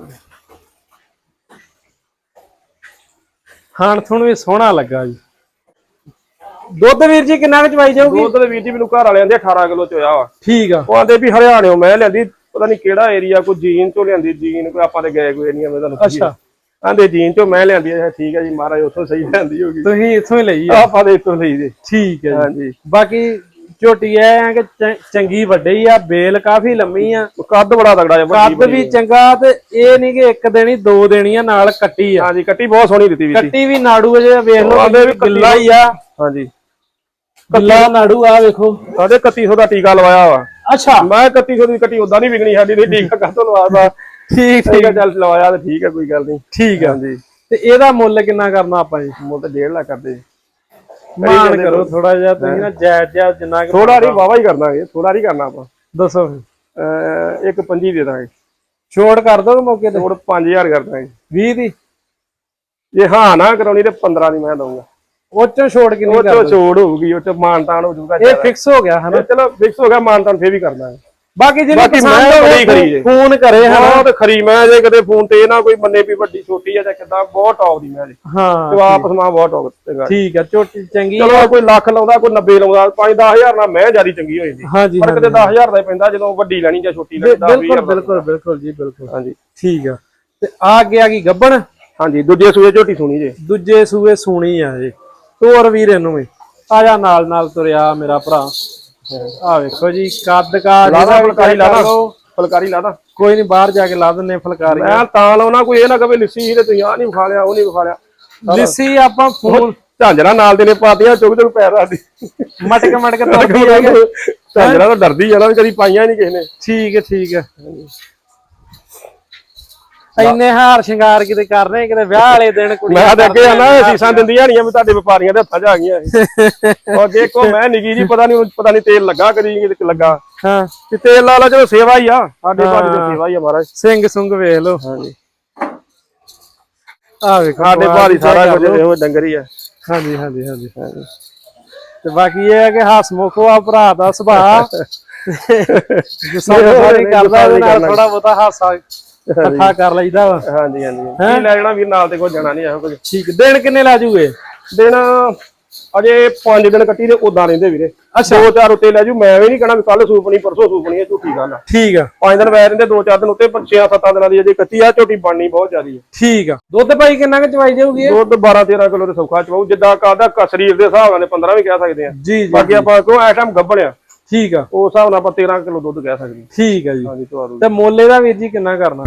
ਖਾਣ ਥੁਣ ਵੀ ਸੋਹਣਾ ਲੱਗਾ ਜੀ। ਦੁੱਧ ਵੀਰ ਜੀ ਕਿੰਨਾ ਕੁ ਚਵਾਈ ਜਾਊਗੀ? ਦੁੱਧ ਦੇ ਵੀਰ ਜੀ ਮੈਨੂੰ ਘਰ ਵਾਲਿਆਂ ਦੇ 18 ਕਿਲੋ ਚੋਇਆ ਵਾ। ਠੀਕ ਆ। ਉਹ ਆਂਦੇ ਵੀ ਹਰਿਆਣਿਓ ਮੈਂ ਲਿਆਂਦੀ ਪਤਾ ਨਹੀਂ ਕਿਹੜਾ ਏਰੀਆ ਕੋਈ ਜੀਨ ਚੋਂ ਲਿਆਂਦੀ ਜੀਨ ਕੋਈ ਆਪਾਂ ਤੇ ਗਏ ਕੋਈ ਨਹੀਂ ਮੈਂ ਤੁਹਾਨੂੰ ਅੱਛਾ। ਆਂਦੇ ਜੀਨ ਚੋਂ ਮੈਂ ਲਿਆਂਦੀ ਆ। ਠੀਕ ਹੈ ਜੀ ਮਹਾਰਾਜ ਉੱਥੋਂ ਸਹੀ ਲਿਆਂਦੀ ਹੋਗੀ ਤੁਸੀਂ ਇੱਥੋਂ ਹੀ ਲਈ ਆ। ਆਪਾਂ ਦੇ ਇੱਥੋਂ ਲਈ ਦੇ ਠੀਕ ਹੈ ਜੀ। ਹਾਂਜੀ। ਬਾਕੀ ਝੋਟੀ ਐ ਆ ਕਿ ਚੰਗੀ ਵੱਡੀ ਆ ਬੇਲ ਕਾਫੀ ਲੰਮੀ ਆ। ਕੱਦ ਬੜਾ ਤਗੜਾ ਜਿਹਾ ਕੱਦ ਵੀ ਚੰਗਾ ਤੇ ਇਹ ਨਹੀਂ ਕਿ ਇੱਕ ਦੇਣੀ ਦੋ ਦੇਣੀਆਂ ਨਾਲ ਕੱਟੀ ਆ। ਹਾਂਜੀ ਕੱਟੀ ਬਹੁਤ ਸੋਹਣੀ ਦਿੱਤੀ ਜੀ। ਕੱਟੀ ਵੀ ਨਾੜੂ ਅਜੇ ਵੇਖ ਲਓ ਆਂਦੇ ਵੀ ਗਿੱਲਾ ਹੀ ਆ। ਹਾਂਜੀ। ਗਿੱਲਾ ਨਾੜੂ ਆ ਵੇਖੋ। ਸਾਡੇ 3100 ਦਾ ਟੀਕਾ ਲਵਾਇਆ ਵਾ। ਅੱਛਾ। ਮੈਂ 3100 ਦੀ ਕੱਟੀ ਉਦਾਂ ਨਹੀਂ ਵਿਕਣੀ ਸਾਡੀ ਤੇ ਟੀਕਾ ਕਾਹਤੋਂ ਲਵਾਦਾ ਠੀਕ ਠੀਕ ਹੈ ਚੱਲ ਲਵਾਇਆ ਤੇ ਠੀਕ ਹੈ ਕੋਈ ਗੱਲ ਨਹੀਂ। ਠੀਕ ਆ। ਹਾਂਜੀ। ਤੇ ਇਹਦਾ ਮੁੱਲ ਕਿੰਨਾ ਕਰਨਾ ਆਪਾਂ ਜੀ? ਮੁੱਲ ਤਾਂ 1.5 ਲੱਖ ਕਰਦੇ ਮਾਨ ਕਰੋ ਥੋੜਾ ਜਿਹਾ ਤੁਸੀਂ ਨਾ ਜਾਇਜ਼ ਜਿਹਾ ਜਿੰਨਾ ਕੁ ਥੋੜਾ ਨਹੀਂ ਵਾਵਾ ਹੀ ਕਰਨਾ ਇਹ ਥੋੜਾ ਨਹੀਂ ਕਰਨਾ ਆਪਾਂ। ਦੱਸੋ। ਫਿਰ। ਇੱਕ ਪੰਜੀ ਦੇ ਦਾਂਗੇ। ਛੋੜ ਕਰ ਦੋਗੇ ਮੌਕੇ ਤੇ? ਹੋਰ 5000 ਕਰ ਦਾਂਗੇ। 20 ਦੀ? ਜੇ ਹਾਂ ਨਾ ਕਰਾਉਣੀ ਤੇ 15 ਦੀ ਮੈਂ ਦਊਂਗਾ। ਉਹ ਚੋਂ ਛੋੜ ਕਿੰਨੀ ਉਹ ਕਰ ਚੋਂ ਛੋੜ ਹੋਊਗੀ ਉਹ ਚ ਮਾਨਤਾਨ ਹੋ ਜਾਊਗਾ ਇਹ ਫਿਕਸ ਹੋ ਗਿਆ ਹਨਾ? ਚਲੋ ਫਿਕਸ ਹੋ ਗਿਆ ਮਾਨਤਾਨ ਫੇਰ ਵੀ ਕਰਨਾ ਹੈ ਬਾਕੀ ਜਿਹਨੇ ਬਾਕੀ ਪਸੰਦ ਮੈਂ ਬੜੀ ਖਰੀ ਹੋਵੇ ਜੇ। ਫੋਨ ਕਰੇ ਹਨਾ। ਬਹੁਤ ਖਰੀ ਮੈਂ ਜੇ ਕਦੇ ਫੋਨ ਤੇ ਇਹ ਨਾ ਕੋਈ ਮੰਨੇ ਵੀ ਵੱਡੀ ਛੋਟੀ ਆ ਜਾਂ ਕਿਦਾਂ ਬਹੁਤ ਟੌਪ ਦੀ ਮੈਂ ਜੀ। ਹਾਂ ਜਵਾਬ ਸਮਾਂ ਬਹੁਤ ਟੌਪ ਚੰਗਾ ਠੀਕ ਆ ਝੋਟੀ ਚੰਗੀ ਚਲੋ ਕੋਈ ਲੱਖ ਲਾਉਂਦਾ ਕੋਈ 90 ਲਾਉਂਦਾ 5-10000 ਨਾਲ ਮੈਂ ਜਿਆਦੀ ਚੰਗੀ ਹੋ ਜਾਂਦੀ। ਹਾਂਜੀ ਫ਼ਰਕ ਤੇ 10000 ਦਾ ਹੀ ਪੈਂਦਾ ਜਦੋਂ ਵੱਡੀ ਲੈਣੀ ਜਾਂ ਛੋਟੀ ਲੈਣੀ 10 ਬਿਲਕੁਲ ਬਿਲਕੁਲ ਬਿਲਕੁਲ ਜੀ ਬਿਲਕੁਲ। ਹਾਂਜੀ। ਠੀਕ ਆ। ਤੇ ਆ ਗਿਆ ਕੀ ਗੱਬਣ। ਹਾਂਜੀ ਦੂਜੇ ਸੂਏ ਝੋਟੀ ਸੁਣੀ ਜੇ। ਦੂਜੇ ਸੂਏ ਸੂਣੀ ਆ ਜੀ। ਤੋਰ ਵੀਰ ਇਹਨੂੰ ਵੀ। ਆ ਜਾ ਨਾਲ ਨਾਲ ਤੁਰਿਆ ਮੇਰਾ ਭਰਾ। ਆ ਵੇਖੋ ਜੀ ਕੱਦ ਕਾ ਲਾਦਾ ਫੁਲਕਾਰੀ ਲਾਦਾ। ਫੁਲਕਾਰੀ ਲਾਦਾ ਕੋਈ ਨਹੀਂ ਬਾਹਰ ਜਾ ਕੇ ਲਾ ਦਿੰਨੇ ਫੁਲਕਾਰੀ। ਮੈਂ ਤਾਂ ਲਾਉਣਾ ਕੋਈ ਇਹ ਨਾ ਕਵੇ ਲਿੱਸੀ ਸੀ ਤੇ ਤੁਸੀਂ ਆ ਨਹੀਂ ਵਿਖਾ ਲਿਆ ਉਹ ਨਹੀਂ ਵਿਖਾ ਲਿਆ। ਲਿੱਸੀ ਆਪਾਂ ਫੋਨ ਝਾਂਜਰਾ ਨਾਲ ਦੇ ਨੇ ਪਾਤੀਆਂ ਚੁੱਕ ਚੁੱਕ ਪੈਰ ਰੱਖਦੀ ਮਟਕ ਮਟਕ ਤੁਰਦੀ ਹੈ? ਝਾਂਜਰਾ ਤਾਂ ਡਰਦੀ ਵੀ ਕਦੀ ਪਾਈਆਂ ਨਹੀਂ ਕਿਸੇ ਨੇ। ਠੀਕ ਹੈ ਠੀਕ ਹੈ। ਇੰਨੇ ਹਾਰ ਸ਼ਿੰਗਾਰ ਕਿਤੇ ਕਰਨੇ ਕਿਤੇ ਵਿਆਹ ਵਾਲੇ ਦਿਨ ਕੁੜੀਆਂ ਮੈਂ ਤਾਂ ਅੱਗੇ ਆ ਨਾ ਕਰਦੀਆਂ ਨੇ। ਸੀਸਾਂ ਦਿੰਦੀਆਂ ਨਹੀਂ ਵੀ ਤੁਹਾਡੇ ਵਪਾਰੀਆਂ ਦੇ ਹੱਥਾਂ 'ਚ ਆ ਗਈਆਂ। ਔਰ ਦੇਖੋ ਮੈਂ ਨਿੱਕੀ ਜੀ ਪਤਾ ਨਹੀਂ ਪਤਾ ਨਹੀਂ ਤੇਲ ਲੱਗਾ ਕਦੀ ਲੱਗਾ। ਹਾਂ। ਤੇ ਤੇਲ ਲਾ ਲਾ ਚਲੋ ਸੇਵਾ ਹੀ ਆ ਸਾਡੇ ਭਾਜੀ ਦੀ ਸੇਵਾ ਹੀ ਆ ਮਹਾਰਾਜ। ਸਿੰਘ ਸੁੰਗ ਵੇਖ ਲਓ। ਹਾਂਜੀ। ਆ ਵੇਖੋ ਸਾਡੇ ਭਾਜੀ ਸਾਰਾ ਕੁਝ। ਇਹੋ ਡੰਗਰ ਹੀ ਆ। ਹਾਂਜੀ ਹਾਂਜੀ ਹਾਂਜੀ। ਤੇ ਬਾਕੀ ਇਹ ਹੈ ਕਿ ਹਸਮੁਖ ਆ ਭਰਾ ਦਾ ਸੁਭਾਅ। ਨਹੀਂ ਕਰਦਾ ਉਹਦੇ ਨਾਲ ਥੋੜਾ ਬਹੁਤਾ ਹਾਸਾ ਇਕੱਠਾ ਕਰ ਲਈਦਾ ਵਾ। ਹਾਂਜੀ ਹਾਂਜੀ। ਕੀ ਲੈ ਜਾਣਾ ਵੀਰ ਨਾਲ ਤੇ ਕੋਈ ਜਾਣਾ ਨਹੀਂ ਇਹੋ ਕੁਝ ਠੀਕ ਦਿਨ ਕਿੰਨੇ ਲਾ ਜੂਗੇ? ਦਿਨ ਅਜੇ 5 ਦਿਨ ਕੱਟੀ ਦੇ ਉਦਾਂ ਰਹਿੰਦੇ ਵੀਰੇ। ਅੱਛਾ। ਦੋ ਚਾਰ ਉੱਤੇ ਲੈ ਜੂ ਮੈਂ ਵੀ ਨਹੀਂ ਕਹਣਾ ਵੀ ਕੱਲ ਸੂਪਣੀ ਪਰਸੋਂ ਸੂਪਣੀ ਝੂਠੀ ਗੱਲ ਆ। ਠੀਕ ਆ। ਪੰਜ ਦਿਨ ਵੈ ਰਹਿੰਦੇ ਦੋ ਚਾਰ ਦਿਨ ਉੱਤੇ 6-7 ਦਿਨਾਂ ਦੀ ਅਜੇ ਕੱਟੀ ਆ ਝੋਟੀ ਬਣਨੀ ਬਹੁਤ ਜ਼ਿਆਦੀ ਹੈ ਠੀਕ ਆ। ਦੁੱਧ ਭਾਈ ਕਿੰਨਾ ਕੁ ਚਵਾਈ ਜਾਊਗੀ? ਦੁੱਧ 12-13 ਕਿਲੋ ਦੇ ਸੌਖਾ ਚਵਾਉ ਜਿੱਦਾਂ ਕਾਦਾ ਸਰੀਰ ਦੇ ਹਿਸਾਬ ਨਾਲ 15 ਵੀ ਕਹਿ ਸਕਦੇ ਆ। ਜੀ ਜੀ ਬਾਕੀ ਆਪਾਂ ਕਿਉਂ ਐ ਟਾਈਮ ਗੱਬਣਿਆ ਠੀਕ ਆ। ਉਸ ਹਿਸਾਬ ਨਾਲ ਆਪਾਂ 13 ਕਿਲੋ ਦੁੱਧ ਕਹਿ ਸਕਦੇ ਠੀਕ ਆ ਜੀ। ਹਾਂਜੀ ਦੂ ਤੇ ਮੋਲੇ ਦਾ ਵੀਰ ਜੀ ਕਿੰਨਾ ਕਰਨਾ?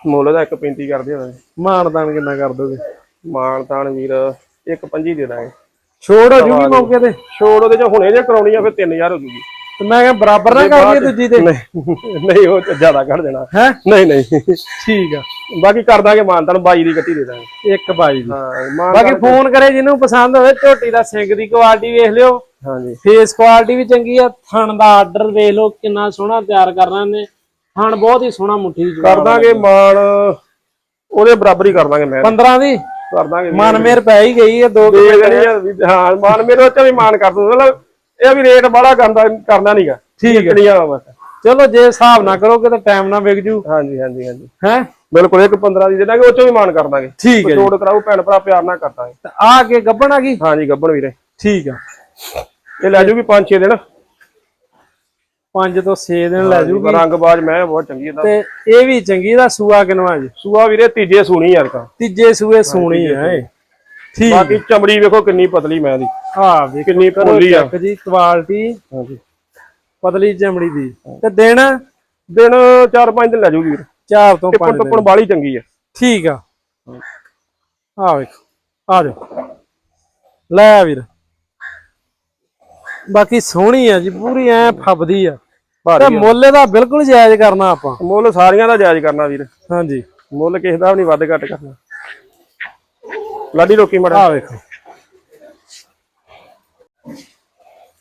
ਮੁੱਲ ਦਾ 1.35 ਕਰਦੇ ਹਾਂ ਮਾਨਦਾਨ ਕਿੰਨਾ ਕਰ ਦੋਗੇ? ਮਾਨ ਤਾਨ ਵੀਰ 1.25 ਦੇ ਦਾਂਗੇ। ਛੋੜ ਹੋ ਜੂਗੀ ਮੌਕੇ ਤੇ? ਛੋੜ ਉਹਦੇ ਚ ਹੁਣੇ ਜੇ ਕਰਾਉਣੀ ਆ ਫਿਰ 3000 ਹੋ ਜੂਗੀ। ਤੇ ਮੈਂ ਕਿਹਾ ਬਰਾਬਰ ਨਾ ਕਰ ਦਈਏ ਦੂਜੀ ਤੇ ਨਹੀਂ ਨਹੀਂ ਉਹ ਜ਼ਿਆਦਾ ਕੱਢ ਦੇਣਾ। ਹੈ? ਨਹੀਂ ਨਹੀਂ। ਠੀਕ ਆ। ਬਾਕੀ ਕਰ ਦਾਂਗੇ ਮਾਨਤਾਨ 22 ਦੀ ਕੱਟੀ ਦੇ ਦਾਂਗੇ। ਇੱਕ ਬਾਈ ਦੀ। ਹਾਂ ਬਾਕੀ ਫੋਨ ਕਰੇ ਜਿਹਨੂੰ ਪਸੰਦ ਹੋਵੇ ਝੋਟੀ ਦਾ ਸਿੰਗ ਦੀ ਕੁਆਲਿਟੀ ਵੇਖ ਲਿਓ। ਹਾਂਜੀ। ਫੇਸ ਕੁਆਲਿਟੀ ਵੀ ਚੰਗੀ ਆ ਥਣ ਦਾ ਆਰਡਰ ਵੇਖ ਲਓ ਕਿੰਨਾ ਸੋਹਣਾ ਤਿਆਰ ਕਰਨਾ ਨੇ। ਥਣ ਬਹੁਤ ਹੀ ਸੋਹਣਾ ਮੁੱਠੀ ਚ ਕਰ ਦਾਂਗੇ ਮਾਨ ਉਹਦੇ ਬਰਾਬਰ ਹੀ ਕਰ ਦਾਂਗੇ ਮੈਂ। 15 ਦੀ? ਕਰ ਦਾਂਗੇ ਮਨ ਮੇਰ ਪੈ ਹੀ ਗਈ ਹੈ ਦੋ ਵੀ ਹਾਂ ਮਾਨ ਮੇਰੇ ਉੱਤੇ ਵੀ ਮਾਨ ਕਰ ਦੂੰ ਮਤਲਬ ਇਹ ਵੀ ਰੇਟ ਬੜਾ ਕਰਦਾ ਕਰਨਾ ਨਹੀਂਗਾ ਠੀਕ ਹੈ ਕਿਹੜੀਆਂ ਬਸ। ਚਲੋ ਜੇ ਹਿਸਾਬ ਨਾ ਕਰੋਗੇ ਤਾਂ ਟਾਈਮ ਨਾ ਵਿਕ ਜੂ। ਹਾਂਜੀ ਹਾਂਜੀ ਹਾਂਜੀ। ਹੈ? ਬਿਲਕੁਲ ਇੱਕ 15 ਦੀ ਦੇ ਦਾਂਗੇ ਉਹ ਚੋਂ ਵੀ ਮਾਨ ਕਰ ਦਾਂਗੇ। ਠੀਕ ਹੈ ਜੋੜ ਕਰਾਓ ਭੈਣ ਭਰਾ ਪਿਆਰ ਨਾਲ ਕਰ ਦਾਂਗੇ। ਤੇ ਆ ਕੇ ਗੱਬਣ ਆ ਗਈ? ਹਾਂਜੀ ਗੱਬਣ ਵੀਰੇ। ਠੀਕ ਆ। ਇਹ ਲੈ ਜੂਗੀ 5-6 ਦਿਨ? 5 ਤੋਂ 6 ਦਿਨ ਲੈ ਜੂਗੀ। ਰੰਗਬਾਜ਼ ਮੈਂ ਬਹੁਤ ਚੰਗੀ ਇਹਦਾ ਤੇ। ਇਹ ਵੀ ਚੰਗੀ ਦਾ ਸੂਆ ਕਿਨਵਾ ਜੀ? ਸੂਆ ਵੀਰੇ ਤੀਜੇ ਸੂਣੀ ਯਾਰ ਕਾ ਤੀਜੇ ਸੂਏ ਸੋਣੀ ਹੈ। ਠੀਕ। ਬਾਕੀ ਚਮੜੀ ਵੇਖੋ ਕਿੰਨੀ ਪਤਲੀ ਮੈਂ ਦੀ। ਆ ਵੇਖੋ ਕਿੰਨੀ ਭੋਲੀ ਆ। ਜੀ ਕੁਆਲਿਟੀ ਹਾਂਜੀ। ਪਤਲੀ ਚਮੜੀ ਦੀ। ਤੇ ਦਿਨ? ਦਿਨ 4-5 ਦਿਨ ਲੈ ਜੂਗੀ ਵੀਰ। ਚਾਰ ਤੋਂ ਟਿੱਪਣ ਪੰਜ ਟੁੱਪਣ ਬਾਲੀ ਚੰਗੀ ਆ। ਠੀਕ ਆ। ਆ ਵੇਖੋ। ਆ ਜਾਓ। ਲੈ ਵੀਰ। ਬਾਕੀ ਸੋਹਣੀ ਆ ਜੀ ਪੂਰੀ ਐ ਫੱਬਦੀ ਆ। ਤੇ ਭਾਰੀ ਮੁੱਲ ਦਾ ਬਿਲਕੁਲ ਜਾਇਜ਼ ਕਰਨਾ ਆਪਾਂ। ਮੁੱਲ ਸਾਰੀਆਂ ਦਾ ਜਾਇਜ਼ ਕਰਨਾ ਵੀਰ। ਹਾਂਜੀ। ਮੁੱਲ ਕਿਸੇ ਦਾ ਵੀ ਨਹੀਂ ਵੱਧ ਘੱਟ ਕਰਨਾ। ਲਾਡੀ ਰੋਕੀ ਮੜਾ। ਆ ਵੇਖੋ।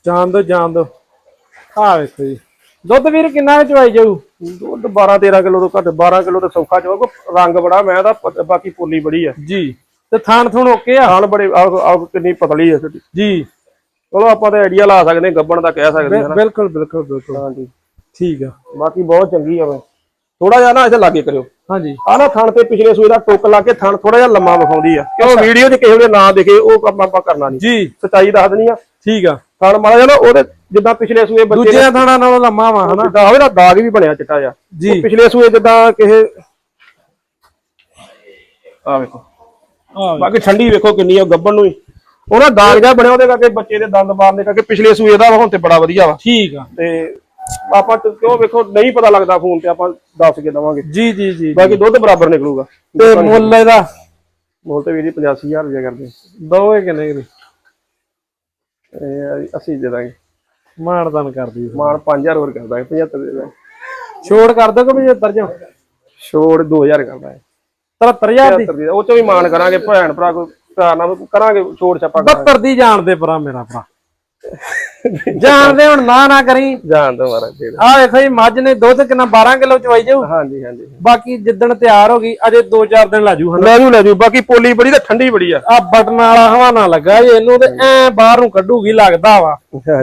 ਜਾਣ ਦੋ ਜਾਣ ਦੋ। ਆ ਵੇਖੋ ਜੀ। ਦੁੱਧ ਵੀਰ ਕਿੰਨਾ ਵਿੱਚ ਚਵਾਈ ਜਾਊ? ਦੁੱਧ 12-13 ਕਿਲੋ ਤੋਂ ਘੱਟ 12 ਕਿਲੋ ਤੋਂ ਸੌਖਾ ਚਵਾ ਰੰਗ ਬੜਾ ਮੈਂ ਦਾ ਬਾਕੀ ਪੋਲੀ ਬੜੀ ਆ। ਜੀ। ਤੇ ਥਾਣ ਥੁਣ ਓਕੇ ਆ? ਹਾਲ ਬੜੇ ਆਹ ਆਹ ਕਿੰਨੀ ਪਤਲੀ ਆ ਛੋਟੀ ਜੀ। ਚਲੋ ਆਪਾਂ ਤਾਂ ਆਈਡੀਆ ਲਾ ਸਕਦੇ ਗੱਬਣ ਦਾ ਕਹਿ ਸਕਦੇ ਹਾਂ ਬਿਲਕੁਲ ਬਿਲਕੁਲ ਬਿਲਕੁਲ। ਹਾਂਜੀ। ਠੀਕ ਆ। ਬਾਕੀ ਬਹੁਤ ਚੰਗੀ ਆ ਵੇ ਥੋੜਾ ਜਿਹਾ ਨਾ ਇੱਥੇ ਲਾਗੇ ਕਰਿਓ। ਹਾਂਜੀ। ਆ ਨਾ ਥਣ ਤੇ ਪਿਛਲੇ ਸੂਏ ਦਾ ਟੁੱਕ ਲਾ ਕੇ ਥਣ ਥੋੜਾ ਜਿਹਾ ਲੰਮਾ ਵਿਖਾਉਂਦੀ ਆ। ਕਿਉਂ ਵੀਡੀਓ 'ਚ ਕਿਸੇ ਨੇ ਨਾ ਦਿਖੇ ਉਹ ਕੰਮ ਆਪਾਂ ਕਰਨਾ ਨਹੀਂ। ਜੀ। ਸੱਚਾਈ ਦੱਸ ਦਣੀ ਆ। ਠੀਕ ਆ। ਥਣ ਮਾੜਾ ਜਿਹਾ ਨਾ ਉਹਦੇ ਜਿੱਦਾਂ ਪਿਛਲੇ ਸੂਏ ਬੱਚੇ ਦੂਜਿਆਂ ਥਾਣਾ ਨਾਲੋਂ ਲੰਮਾ ਵਾ ਹਨਾ? ਜਿੱਦਾਂ ਹੋਵੇ ਨਾ ਦਾਗ ਵੀ ਬਣਿਆ ਚਿੱਟਾ ਜਿਹਾ। ਜੀ। ਪਿਛਲੇ ਸੂਏ ਜਿੱਦਾਂ ਕਿਸੇ ਆ ਵੇਖੋ। ਬਾਕੀ ਠੰਡੀ ਵੇਖੋ ਕਿੰਨੀ ਆ ਗੱਬਣ ਨੂੰ ਹੀ। ਉਹਨਾਂ ਦਾਗ ਜਿਹਾ ਬਣਿਆ ਉਹਦੇ ਕਰਕੇ ਬੱਚੇ ਦੇ ਦੰਦ ਮਾਰਨੇ ਕਰਕੇ ਪਿਛਲੇ ਸੂਏ ਦਾ ਹੁਣ ਤੇ ਬੜਾ ਵਧੀਆ ਵਾ। ਠੀਕ ਆ। ਤੇ ਆਪਾਂ ਕਿਉਂ ਵੇਖੋ ਨਹੀਂ ਪਤਾ ਲੱਗਦਾ ਫੋਨ ਤੇ ਆਪਾਂ ਦੱਸ ਕੇ ਦਵਾਂਗੇ। ਜੀ ਜੀ ਜੀ ਬਾਕੀ ਦੁੱਧ ਬਰਾਬਰ ਨਿਕਲੂਗਾ। ਤੇ ਮੁੱਲ ਇਹਦਾ? ਮੁੱਲ ਤੇ ਵੀਰ ਜੀ 85000 ਰੁਪਏ ਕਰਦੇ। ਦੋਏ ਕਿੰਨੇ ਦੀ? ਇਹ 80 ਦੇ ਦਾਂਗੇ। ਮਾਨਦਾਨ ਕਰਦੀ ਮਾਨ 5000 ਹੋਰ ਕਰ ਦਾਂਗੇ 75 ਦੇ ਦਾਂਗੇ। ਛੋੜ ਕਰ ਦੋ ਕਿ 75 ਜੋ ਛੋੜ 2000 ਕਰ ਦਾਂਗੇ। 73000 ਦੀ? 75 ਦੀ ਉਹ ਚੋਂ ਵੀ ਮਾਨ ਕਰਾਂਗੇ ਭੈਣ ਭਰਾ ਕੋਈ ਭਰਾ ਨਾਲ ਕਰਾਂਗੇ ਛੋੜ ਛਾਪਾ ਕਰਾਂਗੇ। 72 ਦੀ ਜਾਣਦੇ ਪਰਾ ਮੇਰਾ ਭਰਾ। ਜਾਣਦੇ ਹੁਣ ਨਾ ਨਾ ਕਰੀ। ਜਾਣ ਦੋ ਮਾਰਾ ਦੇ ਆ ਵੇਖੋ ਜੀ ਮੱਝ ਨੇ ਦੁੱਧ ਕਿੰਨਾ 12 ਕਿਲੋ ਚਵਾਈ ਜਾਊ। ਹਾਂਜੀ ਹਾਂਜੀ। ਬਾਕੀ ਜਿੱਦਣ ਤਿਆਰ ਹੋ ਗਈ ਅਜੇ 2-4 ਦਿਨ ਲਾਜੂ ਹਨਾ। ਲੈ ਜੂ ਲੈ ਜੂ ਬਾਕੀ ਪੋਲੀ ਬੜੀ ਤੇ ਠੰਡੀ ਬੜੀ ਆ। ਆ ਬਟਨ ਵਾਲਾ ਹਵਾਨਾ ਲੱਗਾ ਜੀ ਇਹਨੂੰ ਤੇ ਐ ਬਾਹਰ ਨੂੰ ਕੱਢੂਗੀ ਲੱਗਦਾ ਵਾ।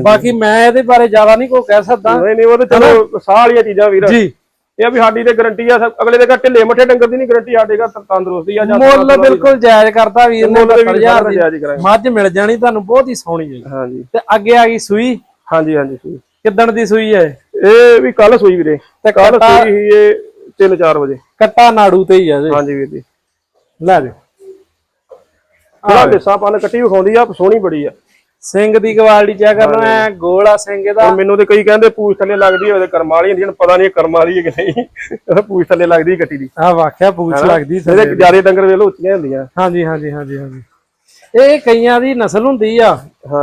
ਬਾਕੀ ਮੈਂ ਇਹਦੇ ਬਾਰੇ ਜ਼ਿਆਦਾ ਨਹੀਂ ਕੋਈ ਕਹਿ ਸਕਦਾ। ਨਹੀਂ ਨਹੀਂ ਉਹ ਤੇ ਚਲੋ ਸਾਹ ਵਾਲੀਆਂ ਚੀਜ਼ਾਂ ਵੀਰ। ਜੀ। ਇਹ ਆ ਵੀ ਸਾਡੀ ਤੇ ਗਾਰੰਟੀ ਆ ਸਭ- ਅਗਲੇ ਦੇ ਘਰ ਢਿੱਲੇ ਮੱਠੇ ਡੰਗਰ ਦੀ ਨਹੀਂ ਗਾਰੰਟੀ ਸਾਡੇ ਘਰ ਤ- ਤੰਦਰੁਸਤੀ ਆ ਜਾਂ ਮੁੱਲ ਬਿਲਕੁਲ ਜਾਇਜ਼ ਕਰਤਾ ਵੀਰ ਨੇ ਮੁੱਲ ਵੀ 70000 ਦੀ। ਜਾਇਜ਼ ਕਰਾਂਗੇ। ਮੱਝ ਮਿਲ ਜਾਣੀ ਤੁਹਾਨੂੰ ਬਹੁਤ ਹੀ ਸੋਹਣੀ ਹੈ ਹਾਂਜੀ। ਤੇ ਅੱਗੇ ਆ ਗਈ ਸੂਈ। ਹਾਂਜੀ ਹਾਂਜੀ ਸੂਈ। ਕਿੱਦਣ ਦੀ ਸੂਈ ਹੈ? ਇਹ ਵੀ ਕੱਲ ਸੂਈ ਵੀਰੇ। ਤੇ ਕੱਲ ਕੱਟਾ ਸੂਈ ਸੀ ਇਹ 3-4 ਵਜੇ। ਕੱਟਾ ਨਾੜੂ ਤੇ ਹੀ ਆ ਜੀ। ਹਾਂਜੀ ਵੀਰ ਜੀ। ਲੈ ਦੇ ਥੋੜਾ ਲਿੱਸਾ ਪਨ ਕੱਟੀ ਵਿਖਾਉਂਦੀ ਆ ਸੋਹਣੀ ਬੜੀ ਆ। ਸਿੰਘ ਦੀ ਕੁਆਲਿਟੀ ਚੈੱਕ ਕਰਨਾ ਹੈ ਗੋਲ ਆ ਸਿੰਘ ਇਹਦਾ। ਮੈਨੂੰ ਤੇ ਕਈ ਕਹਿੰਦੇ ਪੂਛ ਥੱਲੇ ਲੱਗਦੀ ਹੋਵੇ ਤੇ ਕਰਮਾਂ ਵਾਲੀ ਹੁੰਦੀ ਹੁਣ ਪਤਾ ਨਹੀਂ ਕਰਮਾਂ ਵਾਲੀ ਹੈ ਕਿ ਨਹੀਂ। ਉਹ ਪੂਛ ਥੱਲੇ ਲੱਗਦੀ ਗੱਟੀ ਦੀ। ਆ ਵਾਕਿਆ ਪੂਛ ਲੱਗਦੀ ਇਹਦੇ ਜਿਆਦੇ ਡੰਗਰ ਵੇਲੋ ਉੱਚੀਆਂ ਹੁੰਦੀਆਂ। ਹਾਂਜੀ ਹਾਂਜੀ ਹਾਂਜੀ ਹਾਂਜੀ। ਇਹ ਕਈਆਂ ਦੀ ਨਸਲ ਹੁੰਦੀ ਆ।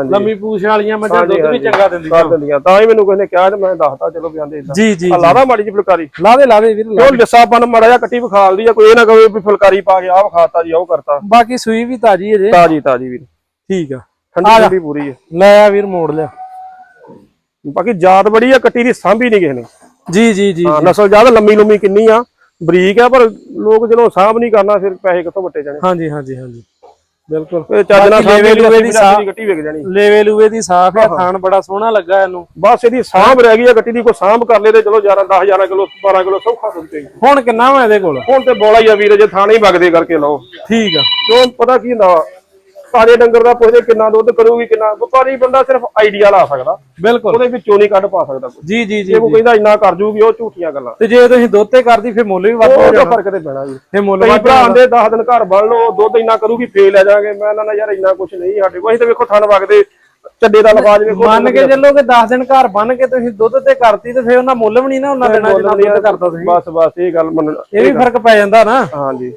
ਲੰਮੀ ਪੂਛ ਵਾਲੀਆਂ ਮੱਝਾਂ ਦੁੱਧ ਵੀ ਚੰਗਾ ਦਿੰਦੀਆਂ। ਤਾਂ ਹੀ ਮੈਨੂੰ ਕਹਿੰਦੇ ਕਿਹਾ ਤੇ ਮੈਂ ਦੱਸਤਾ ਚਲੋ ਵੀ ਆਂਦੇ ਇਦਾਂ ਜੀ ਜੀ ਲਾਦਾ ਮਾੜੀ ਜੀ ਫੁਲਕਾਰੀ। ਲਾ ਦੇ ਲਾ ਦੇ ਵੀਰ ਉਹ ਜੱਸਾਪਨ ਮੜਾ ਜਾ ਕੱਟੀ ਵਿਖਾਲਦੀ ਆ ਕੋਈ ਇਹ ਨਾ ਕਹੇ ਵੀ ਫੁਲਕਾਰੀ ਪਾ ਕੇ ਆਹ ਵਿਖਾਤਾ ਜੀ ਉਹ ਕਰਤਾ। ਬਾਕੀ ਸੂਈ ਵੀ ਤਾਜੀ ਹੈ ਜੇ। ਤਾਜੀ ਤਾਜੀ ਵੀਰ। ਠੀਕ ਆ। ਠੰਡੀ ਠੰਡੀ ਪੂਰੀ ਹੈ। ਲੈ ਆ ਵੀਰ ਮੋੜ ਲਿਆ। ਬਾਕੀ ਜਾਤ ਬੜੀ ਆ ਕੱਟੀ ਦੀ ਸਾਂਭੀ ਨਹੀਂ ਕਿਸੇ ਨੇ। ਜੀ ਜੀ ਜੀ ਹਾਂ ਨਸਲ ਜ਼ਿਆਦਾ ਲੰਮੀ ਲੰਮੀ ਕਿੰਨੀ ਆ ਬਰੀਕ ਆ ਪਰ ਲੋਕ ਜਦੋਂ ਸਾਂਭ ਨਹੀਂ ਕਰਨਾ ਫਿਰ ਪੈਸੇ ਕਿੱਥੋਂ ਵੱਟੇ ਜਾਣੇ? ਹਾਂਜੀ ਹਾਂਜੀ ਹਾਂਜੀ। ਬਿਲਕੁਲ। ਇਹ ਚੱਜ ਨਾਲ ਲੇਵੇ ਲੂਵੇ ਦੀ ਸਾਂਭ- ਗੱਟੀ ਵਿਕ ਜਾਣੀ। ਲੇਵੇ ਲੂਵੇ ਦੀ ਸਾਫ਼ ਹੈ ਥਾਨ ਬੜਾ ਸੋਹਣਾ ਲੱਗਾ ਇਹਨੂੰ। ਬਸ ਇਹਦੀ ਸਾਂਭ ਰਹਿ ਗਈ ਆ ਗੱਟੀ ਦੀ ਕੋਈ ਸਾਂਭ ਕਰ ਲੇ ਤੇ ਚਲੋ 11 10 11 ਕਿਲੋ 12 ਕਿਲੋ ਸੌਖਾ ਚਾਹੀਦਾ ਹੁਣ ਕਿੰਨਾ ਵਾ ਇਹਦੇ ਕੋਲ? ਹੁਣ ਤੇ ਬੋਲਾ ਹੀ ਆ ਵੀਰ ਜੇ ਥਾਣੇ ਹੀ ਵਗਦੇ ਕਰਕੇ ਲਓ। ਠੀਕ ਆ। ਕਿਉਂ? ਪਤਾ ਕੀ ਹੁੰਦਾ ਸਾਰੇ ਡੰਗਰ ਦਾ ਪੁੱਛਦੇ ਕਿੰਨਾ ਦੁੱਧ ਕਰੂਗੀ ਕਿੰਨਾ। ਵਪਾਰੀ ਬੰਦਾ ਸਿਰਫ ਆਈਡੀਆ ਲਾ ਸਕਦਾ। ਬਿਲਕੁਲ। ਉਹਦੇ ਵਿੱਚੋਂ ਨਹੀਂ ਕੱਢ ਪਾ ਸਕਦਾ ਕੋਈ। ਜੀ ਜੀ ਜੀ ਜੇ ਕੋਈ ਕਹਿੰਦਾ ਇੰਨਾ ਕਰ ਜੂਗੀ ਉਹ ਝੂਠੀਆਂ ਗੱਲਾਂ। ਤੇ ਜੇ ਤੁਸੀਂ ਦੁੱਧ ਤੇ ਕਰਦੀ ਫਿਰ ਮੁੱਲ ਵੀ ਵੱਧ ਹੋ ਉਹ ਤਾਂ ਜਾਣਾ। ਫ਼ਰਕ ਤੇ ਪੈਣਾ ਜੀ। ਫਿਰ ਮੁੱਲ ਕਈ ਵੱਧ ਭਰਾ ਆਂਦੇ 10 ਦਿਨ ਘਰ ਬਣ ਲਓ ਦੁੱਧ ਇੰਨਾ ਕਰੂਗੀ ਫੇਰ ਲੈ ਜਾਾਂਗੇ ਮੈਂ ਨਾ ਯਾਰ ਇੰਨਾ ਕੁਝ ਨਹੀਂ ਸਾਡੇ ਕੋਲ। ਅਸੀਂ ਤਾਂ ਵੇਖੋ ਥਣ ਵਗਦੇ ਚੱਡੇ ਦਾ ਲਫਾਜ਼ ਵੇਖੋ ਮੰਨ ਕੇ ਚੱਲੋ ਕਿ 10 ਦਿਨ ਘਰ ਬੰਨ ਕੇ ਤੁਸੀਂ ਦੁੱਧ ਤੇ ਕਰਤੀ ਤੇ ਫਿਰ ਉਹਨਾਂ ਮੁੱਲ ਵੀ ਨਹੀਂ ਨਾ ਉਹਨਾਂ ਦੇਣਾ ਜਿੰਨਾ ਦੁੱਧ ਕਰਦਾ ਤੁਸੀਂ। ਬਸ ਬਸ ਇਹ ਗੱਲ ਮੰਨ ਇਹ ਵੀ ਫ਼ਰਕ ਪੈ ਜਾਂਦਾ ਨਾ। ਹਾਂਜੀ।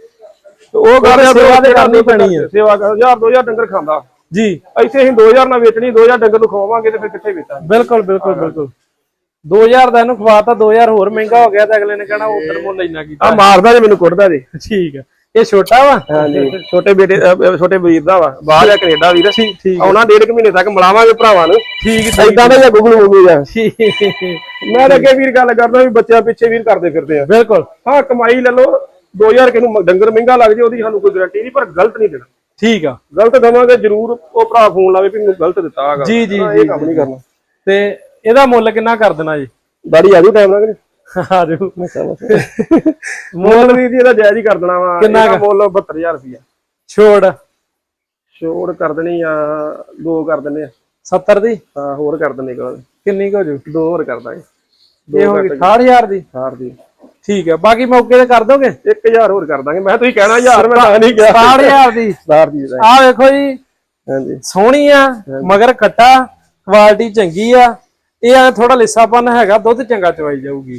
ਉਹ ਗੱਲ ਸੇਵਾ ਤੇ ਕਰਨੀ ਪੈਣੀ ਆ। ਸੇਵਾ ਕਰ ਯਾਰ 2000 ਡੰਗਰ ਖਾਂਦਾ। ਜੀ। ਇੱਥੇ ਅਸੀਂ 2000 ਨਾਲ ਵੇਚਣੀ 2000 ਡੰਗਰ ਨੂੰ ਖਵਾਵਾਂਗੇ ਤੇ ਫਿਰ ਕਿੱਥੇ ਵੇਚਾਂਗੇ? ਬਿਲਕੁਲ ਬਿਲਕੁਲ ਬਿਲਕੁਲ। 2000 ਦਾ ਇਹਨੂੰ ਖਵਾਤਾ 2000 ਹੋਰ ਮਹਿੰਗਾ ਹੋ ਗਿਆ ਤਾਂ ਅਗਲੇ ਨੇ ਕਹਿਣਾ ਉਧਰ ਮੁੱਲ ਇੰਨਾ ਕੀਤਾ। ਆ ਮਾਰਦਾ ਜੇ ਮੈਨੂੰ ਕੁੱਟਦਾ ਜੇ। ਠੀਕ ਆ। ਇਹ ਛੋਟਾ ਵਾ? ਹਾਂਜੀ। ਛੋਟੇ ਬੇਟੇ ਛੋਟੇ ਵੀਰ ਦਾ ਵਾ। ਬਾਹਰ ਆ ਕੈਨੇਡਾ ਵੀਰ। ਠੀਕ ਠੀਕ। ਆਉਣਾ ਡੇਢ ਕੁ ਮਹੀਨੇ ਤੱਕ ਮਿਲਾਵਾਂਗੇ ਭਰਾਵਾਂ ਨੂੰ। ਠੀਕ ਇਦਾਂ ਦਾ ਜਾਂ ਗੁਗਲ ਹੋ ਗਿਆ। ਮੈਂ ਤਾਂ ਅੱਗੇ ਵੀਰ ਗੱਲ ਕਰਦਾ ਵੀ ਬੱਚਿਆਂ ਪਿੱਛੇ ਵੀਰ ਕਰਦੇ ਫਿਰਦੇ ਆ। ਬਿਲਕੁਲ। ਹਾਂ ਕਮਾਈ ਲੈ ਲਓ 2000 ਕਿਨੂੰ ਡੰਗਰ ਮਹਿੰਗਾ ਲੱਗ ਜੇ ਉਹਦੀ ਸਾਨੂੰ ਕੋਈ ਗਾਰੰਟੀ ਨਹੀਂ ਪਰ ਗਲਤ ਨਹੀਂ ਦੇਣਾ। ਠੀਕ ਆ। ਗਲਤ ਦਵਾਂਗੇ ਜ਼ਰੂਰ ਉਹ ਭਰਾ ਫੋਨ ਲਾਵੇ ਵੀ ਮੈਨੂੰ ਗਲਤ ਦਿੱਤਾ ਹੈਗਾ ਜੀ, ਜੀ, ਇਹ ਕੰਮ ਨਹੀਂ ਕਰਨਾ। ਤੇ ਇਹਦਾ ਮੁੱਲ ਕਿੰਨਾ ਕਰ ਦੇਣਾ ਜੀ? ਦਾੜੀ ਆ ਜੂ ਟਾਈਮ ਨਾਲ ਆ ਜਾਓ ਮੁੱਲ ਵੀ ਜੀ ਇਹਦਾ ਜਾਇਜ਼ ਹੀ ਕਰ ਦੇਣਾ ਵਾ। ਕਿੰਨਾ ਮੁੱਲ 72000 ਰੁਪਇਆ ਛੋੜ। ਛੋੜ ਕਰ ਦੇਣੀ ਆ ਦੋ ਕਰ ਦਿੰਨੇ ਆ। 70 ਦੀ? ਹਾਂ ਹੋਰ ਕਰ ਦਿੰਨੇ ਕੋਲ ਕਿੰਨੀ ਕੁ ਹੋ ਜੂ? ਦੋ ਹੋਰ ਕਰ ਦਾਂਗੇ। ਇਹ ਹੋ ਗਈ 68000 ਦੀ? ਹਾਰ ਦੀ। ਠੀਕ ਹੈ ਬਾਕੀ ਮੌਕੇ ਤੇ ਕਰ ਦੋਗੇ? 1000 ਹੋਰ ਕਰ ਦਾਂਗੇ। ਮੈਂ ਤੁਸੀਂ ਕਹਿਣਾ ਹਜ਼ਾਰ ਮੈਂ ਤਾਂ ਨਹੀਂ ਕਿਹਾ। 68000 ਦੀ। ਸਾਰ ਦੀ ਦਾ ਆਹ ਵੇਖੋ ਜੀ ਹਾਂਜੀ। ਸੋਹਣੀ ਆ ਮਗਰ ਕੱਟਾ ਕੁਆਲਿਟੀ ਚੰਗੀ ਆ। ਇਹ ਆ ਥੋੜਾ ਲਿੱਸਾਪਨ ਹੈਗਾ ਦੁੱਧ ਚੰਗਾ ਚਵਾਈ ਜਾਊਗੀ।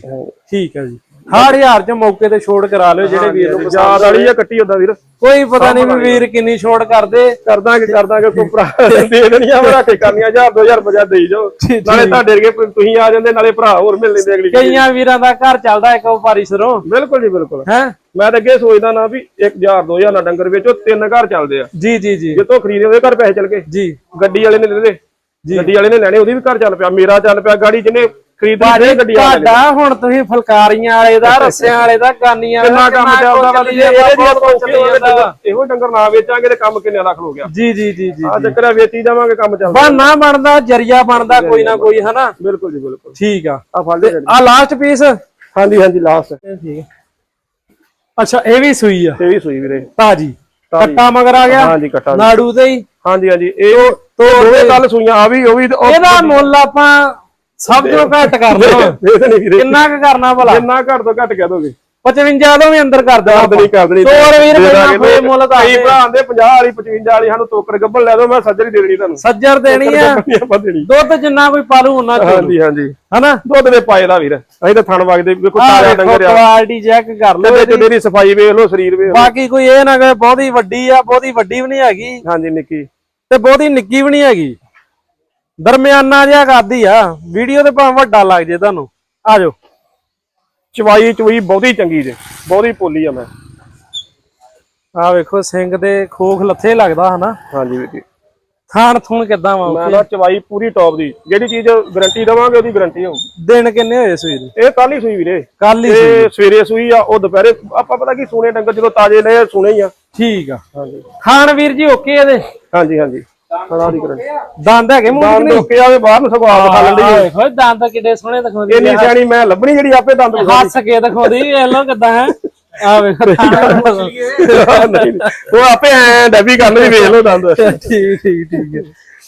ਠੀਕ ਹੈ ਜੀ। 68000 ਚ ਮੌਕੇ ਤੇ ਛੋੜ ਕਰਾ ਲਿਓ ਜਿਹੜੇ ਵੀਰ ਨੂੰ ਪਸੰਦ ਯਾਦ ਵਾਲੀ ਆ ਕੱਟੀ ਹੁੰਦਾ ਵੀਰ? ਕੋਈ ਪਤਾ ਨਹੀਂ ਵੀ ਵੀਰ ਕਿੰਨੀ ਛੋੜ ਕਰਦੇ। ਕਰ ਦਾਂਗੇ ਕਰ ਦਾਂਗੇ ਕੋਈ ਭਰਾ ਦੇ ਦੇਣੀਆਂ ਰੱਖ ਕੇ ਕਰਨੀਆਂ 1000 2000 ਰੁਪਇਆ ਦੇਈ ਜਾਓ। ਨਾਲੇ ਤੁਹਾਡੇ ਵਰਗੇ ਤੁਸੀਂ ਆ ਜਾਂਦੇ ਨਾਲੇ ਭਰਾ ਹੋਰ ਮਿਲ ਲੈਂਦੇ ਅਗਲੀ ਕਈਆਂ ਵੀਰਾਂ ਦਾ ਘਰ ਚੱਲਦਾ ਇੱਕ ਵਪਾਰੀ ਸਰੋਂ। ਬਿਲਕੁਲ ਜੀ ਬਿਲਕੁਲ। ਹੈ? ਮੈਂ ਤਾਂ ਅੱਗੇ ਸੋਚਦਾ ਨਾ ਵੀ 1000 2000 ਨਾਲ ਡੰਗਰ ਵੇਚੋ ਤਿੰਨ ਘਰ ਚੱਲਦੇ ਆ। ਜੀ ਜੀ ਜੀ। ਜਿੱਤੋਂ ਖਰੀਦੇ ਉਹਦੇ ਘਰ ਪੈਸੇ ਚੱਲ ਗਏ। ਜੀ। ਗੱਡੀ ਵਾਲੇ ਨੇ ਲੈ ਲਏ। ਗੱਡੀ ਵਾਲੇ ਨੇ ਲੈਣੇ ਉਹਦੀ ਵੀ ਘਰ ਚੱਲ ਪਿਆ ਮੇਰਾ ਚੱਲ ਪਿਆ ਗਾੜੀ ਜਿਹਨੇ ਖਰੀਦੀ ਸੀ ਗੱਡੀ ਵਾਲੇ ਨੇ ਤੁਹਾਡਾ ਹੁਣ ਤੁਸੀਂ ਫੁਲਕਾਰੀਆਂ ਵਾਲੇ ਦਾ ਰੱਸਿਆਂ ਵਾਲੇ ਦਾ ਗਾਨੀਆਂ ਕਿੰਨਾ ਕੰਮ ਚੱਲਦਾ ਵਾ ਚੱਲੀ ਜੇ ਇਹਦੇ ਜਾਂਦਾ, ਦੀਆਂ ਬਹੁਤ ਚੱਲੀ ਜਾਂਦਾ ਵਾ। ਇਹੋ ਡੰਗਰ ਨਾ ਵੇਚਾਂਗੇ ਤੇ ਕੰਮ ਕਿੰਨੇ ਲੱਖ ਹੋ ਗਿਆ। ਜੀ ਜੀ ਜੀ ਜੀ ਆ ਚੱਕਰ ਆ ਵੇਚੀ ਜਾਵਾਂਗੇ ਕੰਮ ਚੱਲਦਾ। ਬਹਾਨਾ ਬਣਦਾ ਜਰੀਆ ਬਣਦਾ ਕੋਈ ਨਾ ਕੋਈ ਹਨਾ? ਬਿਲਕੁਲ ਜੀ ਬਿਲਕੁਲ। ਠੀਕ ਆ। ਆ ਫੜ ਲੈ ਆ ਲਾਸਟ ਪੀਸ ਹਾਂਜੀ ਹਾਂਜੀ ਲਾਸਟ ਠੀਕ ਹੈ ਅੱਛਾ ਇਹ ਵੀ ਸੂਈ ਆ। ਇਹ ਵੀ ਸੂਈ ਵੀਰੇ। ਤਾਜੀ। ਕੱਟਾ ਮਗਰ ਆ ਗਿਆ। ਹਾਂਜੀ ਕੱਟਾ ਨਾੜੂ ਤੇ ਹੀ। ਹਾਂਜੀ ਹਾਂਜੀ। ਇਹ ਦੋਵੇਂ ਗੱਲ ਸੂਈਆਂ ਆ ਵੀ ਉਹ ਵੀ ਇਹਦਾ ਮੁੱਲ ਆਪਾਂ ਸਭ ਤੋਂ ਘੱਟ ਕਰ ਲਓ। ਇਹ ਨਹੀਂ ਵੀਰੇ। ਕਿੰਨਾ ਕੁ ਕਰਨਾ ਭਲਾ? ਜਿੰਨਾ ਘੱਟ ਤੋਂ ਘੱਟ ਕਹਿ ਦੋਗੇ। 55 ਤੋਂ ਵੀ ਅੰਦਰ ਕਰ ਕਰ ਦੇਣੀ ਕਰ ਦੇਣੀ। ਤੋਰ ਵੀਰ ਦੇ ਪਹਿਲਾਂ ਫੇ ਮੁੱਲ ਦੱਸ ਕਈ ਦੇ। ਭਰਾ ਆਂਦੇ 50 ਵਾਲੀ 55 ਵਾਲੀ ਸਾਨੂੰ ਟੋਕਰ ਗੱਬਲ ਲੈ ਦਿਓ ਮੈਂ ਸੱਜਰ ਹੀ ਦੇ ਦੇਣੀ ਤੁਹਾਨੂੰ। ਸੱਜਰ ਦੇਣੀ ਆ। ਦੁੱਧ ਜਿੰਨਾ ਕੋਈ ਪਾਲੂ ਉਹਨਾਂ ਚ ਹਾਂਜੀ ਹਾਂਜੀ। ਹਨਾ? ਦੁੱਧ ਦੇ ਪਾਏ ਦਾ ਵੀਰ। ਅਸੀਂ ਤਾਂ ਥਣ ਵਗਦੇ ਵੇਖੋ ਵੇਖੋ ਡੰਗਰ ਆ। ਕੁਆਲਿਟੀ ਚੈੱਕ ਕਰ ਲਓ ਤੇ ਜਿਹਦੀ ਸਫ਼ਾਈ ਵੇਖ ਲਓ ਸਰੀਰ ਵੇਖ ਬਾਕੀ ਕੋਈ ਇਹ ਨਾ ਕਹੇ ਬਹੁਤੀ ਵੱਡੀ ਆ ਬਹੁਤੀ ਵੱਡੀ ਵੀ ਨਹੀਂ ਹੈਗੀ। ਹਾਂਜੀ ਨਿੱਕੀ। ਤੇ ਬਹੁਤੀ ਨਿੱਕੀ ਵੀ ਨਹੀਂ ਹੈਗੀ। ਦਰਮਿਆਨਾ ਜਿਹਾ ਕਰਦੀ ਆ। ਵੀਡੀਓ ਤੇ ਭਾਵੇਂ ਵੱਡਾ ਲੱਗ ਜੇ ਤੁਹਾਨੂੰ। ਆ ਜਾਓ। ਚਵਾਈ ਚੁਈ ਬਹੁਤੀ ਚੰਗੀ ਜੇ। ਬਹੁਤੀ ਪੋਲੀ ਆ ਮੈਂ। ਆ ਵੇਖੋ ਸਿੰਘ ਦੇ ਖੋਖ ਲੱਥੇ ਲੱਗਦਾ ਹਨਾ। ਹਾਂਜੀ ਵੀਰ ਜੀ। ਥਾਣ ਥੂਣ ਕਿੱਦਾਂ ਵਾ ਮੈਂ ਨਾ ਚਵਾਈ ਪੂਰੀ ਟੌਪ ਦੀ। ਜਿਹੜੀ ਚੀਜ਼ ਗਾਰੰਟੀ ਦਵਾਂਗੇ ਉਹਦੀ ਗਾਰੰਟੀ ਹੋਊਗੀ। ਦਿਨ ਕਿੰਨੇ ਹੋਏ ਸੂਈ ਦੇ? ਇਹ ਕੱਲ ਹੀ ਸੂਈ ਵੀਰੇ। ਕੱਲ ਹੀ ਸਵੇਰੇ ਸੂਈ ਆ ਉਹ ਦੁਪਹਿਰੇ। ਆਪਾਂ ਪਤਾ ਕੀ ਸੂਣੇ ਡੰਗਰ ਜਦੋਂ ਤਾਜ਼ੇ ਲਏ ਸੂਣੇ ਹੀ ਆ। ਠੀਕ ਆ। ਹਾਂਜੀ। ਖਾਣ ਵੀਰ ਜੀ ਓਕੇ ਇਹਦੇ? ਹਾਂਜੀ ਹਾਂਜੀ। ਖੜਾ ਦੰਦ ਹੈਗੇ ਮੂੰਹ ਦੰਦ ਓਕੇ ਆਵੇ ਬਾਹਰ ਨੂੰ ਸਗੋਂ ਆਪ ਖਾ ਲੈਂਦੀ ਆ ਵੇਖੋ ਦੰਦ ਕਿੱਡੇ ਸੋਹਣੇ ਦਿਖਾਉਂਦੀ ਇੰਨੀ ਸਿਆਣੀ ਮੈਂ ਲੱਭਣੀ ਜਿਹੜੀ ਆਪੇ ਦੰਦ ਹੱਸ ਕੇ ਦਿਖਾਉਂਦੀ ਵੇਖ ਲੋ ਕਿੱਦਾਂ ਹੈ। ਆ ਵੇਖੋ। ਉਹ ਆਪੇ ਐ ਡੱਬੀ ਕਰਨ ਦੀ ਵੇਖ ਲਓ ਦੰਦ। ਠੀਕ ਠੀਕ ਠੀਕ ਹੈ।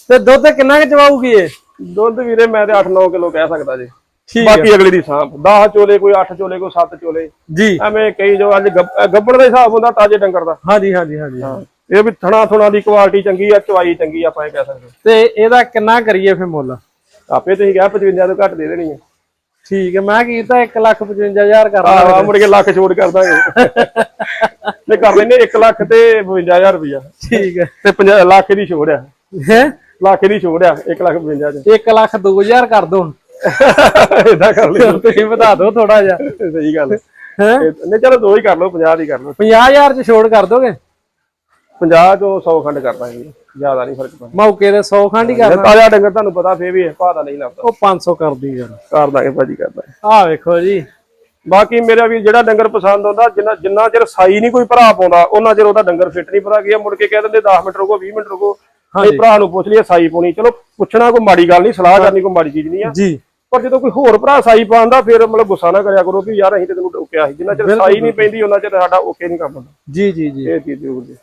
ਤੇ ਦੁੱਧ ਕਿੰਨਾ ਕੁ ਚਵਾਊਗੀ ਇਹ? ਦੁੱਧ ਵੀਰੇ ਮੈਂ ਤੇ 8-9 ਕਿਲੋ ਕਹਿ ਸਕਦਾ ਜੀ। ਬਾਕੀ ਅਗਲੀ ਦੀ ਸਾਂਭ। 10 ਚੋਲੇ ਕੋਈ 8 ਚੋਲੇ ਕੋਈ 7 ਚੋਲੇ। ਜੀ। ਐਵੇਂ ਕਈ ਜੋ ਅੱਜ ਗੱਬ- ਗੱਬੜ ਦਾ ਹਿਸਾਬ ਹੁੰਦਾ ਤਾਜੇ ਡੰਗਰ ਦਾ। ਹਾਂਜੀ ਹਾਂਜੀ ਹਾਂਜੀ। ਇਹ ਵੀ ਥਣਾ ਥੁਣਾ ਦੀ ਕੁਆਲਿਟੀ ਚੰਗੀ ਆ ਚਵਾਈ ਚੰਗੀ ਆ ਆਪਾਂ ਇਹ ਕਹਿ ਸਕਦੇ ਤੇ ਇਹਦਾ ਕਿੰਨਾ ਕਰੀਏ ਫੇ ਮੁੱਲ? ਆਪੇ ਤੁਸੀਂ ਕਿਹਾ 55 ਤੋਂ ਘੱਟ ਦੇ ਦੇਣੀ ਆ। ਠੀਕ ਹੈ ਮੈਂ ਕੀਤਾ 155000 ਕਰ ਆਹ ਆਹ ਮੁੜ ਕੇ ਲੱਖ ਛੋੜ ਕਰ ਦਾਂਗੇ। ਨਹੀਂ ਕਰ ਲੈਨੇ 1 ਲੱਖ ਤੇ 52000 ਰੁਪਇਆ ਠੀਕ ਹੈ ਤੇ 50 ਲੱਖ ਦੀ ਛੋੜ ਆ। ਹੈ? ਲੱਖ ਦੀ ਛੋੜ ਆ 1 ਲੱਖ 55 ਚ 1 ਲੱਖ 2000 ਕਰ ਦੋ ਇਦਾਂ ਕਰ ਲਿਓ ਤੁਸੀਂ ਵਧਾ ਦਿਓ ਥੋੜਾ ਜਿਹਾ। ਸਹੀ ਗੱਲ ਹੈ? ਨਹੀਂ ਚਲੋ ਦੋ ਹੀ ਕਰ ਲਓ 50 ਦੀ ਕਰ ਲਓ। 50000 ਚ ਛੋੜ ਕਰ ਦੋਗੇ? 50 ਤੋਂ 100 ਖੰਡ ਕਰ ਦਾਂਗੇ ਜ਼ਿਆਦਾ ਨਹੀਂ ਫ਼ਰਕ ਪੈਂਦਾ। ਮੌਕੇ ਤੇ 100 ਖੰਡ ਹੀ ਕਰਨਾ। ਤਾਜ਼ਾ ਡੰਗਰ ਤੁਹਾਨੂੰ ਪਤਾ ਫੇਰ ਵੀ ਭਾਅ ਦਾ ਨਹੀਂ ਲੱਭਦਾ ਉਹ 500 ਕਰਦੀ ਯਾਰ। ਕਰ ਦਾਂਗੇ ਭਾਜੀ ਕਰ ਦਾਂਗੇ। ਆਹ ਵੇਖੋ ਜੀ। ਬਾਕੀ ਮੇਰਾ ਵੀ ਜਿਹੜਾ ਡੰਗਰ ਪਸੰਦ ਆਉਂਦਾ ਜਿੰਨਾ ਜਿੰਨਾ ਚਿਰ ਸਾਈ ਨਹੀਂ ਕੋਈ ਭਰਾ ਪਾਉਂਦਾ ਉਹਨਾਂ ਚਿਰ ਉਹਦਾ ਡੰਗਰ ਫਿੱਟ ਨਹੀਂ ਭਰਾ ਗਿਆ। ਮੁੜ ਕੇ ਕਹਿ ਦਿੰਦੇ 10 ਮਿੰਟ ਰੁਕੋ 20 ਮਿੰਟ ਰੁਕੋ। ਇਹ ਭਰਾ ਨੂੰ ਪੁੱਛ ਲਈਏ ਸਾਈ ਪਾਉਣੀ। ਚਲੋ ਪੁੱਛਣਾ ਕੋਈ ਮਾੜੀ ਗੱਲ ਨਹੀਂ ਸਲਾਹ ਕਰਨੀ ਕੋਈ ਮਾੜੀ ਚੀਜ਼ ਨਹੀਂ ਆ। ਜੀ। ਪਰ ਜਦੋਂ ਕੋਈ ਹੋਰ ਭਰਾ ਸਾਈ ਪਾਉਂਦਾ ਫਿਰ ਮਤਲਬ ਗੁੱਸਾ ਨਾ ਕਰਿਆ ਕਰੋ ਵੀ ਯਾਰ ਅਸੀਂ ਤੇ ਤੈਨੂੰ ਟੋਕਿਆ ਸੀ। ਜਿੰਨਾ ਚਿਰ ਸਾਈ ਨਹੀਂ ਪੈਂਦੀ ਉਹਨਾਂ ਚਿਰ ਸਾਡਾ ਓਕੇ ਨਹੀਂ ਕੰਮ ਹੁੰਦਾ। ਜੀ ਜੀ ਜੀ। ਇਹ ਚੀਜ਼ ਜ਼ਰੂਰ ਜੀ।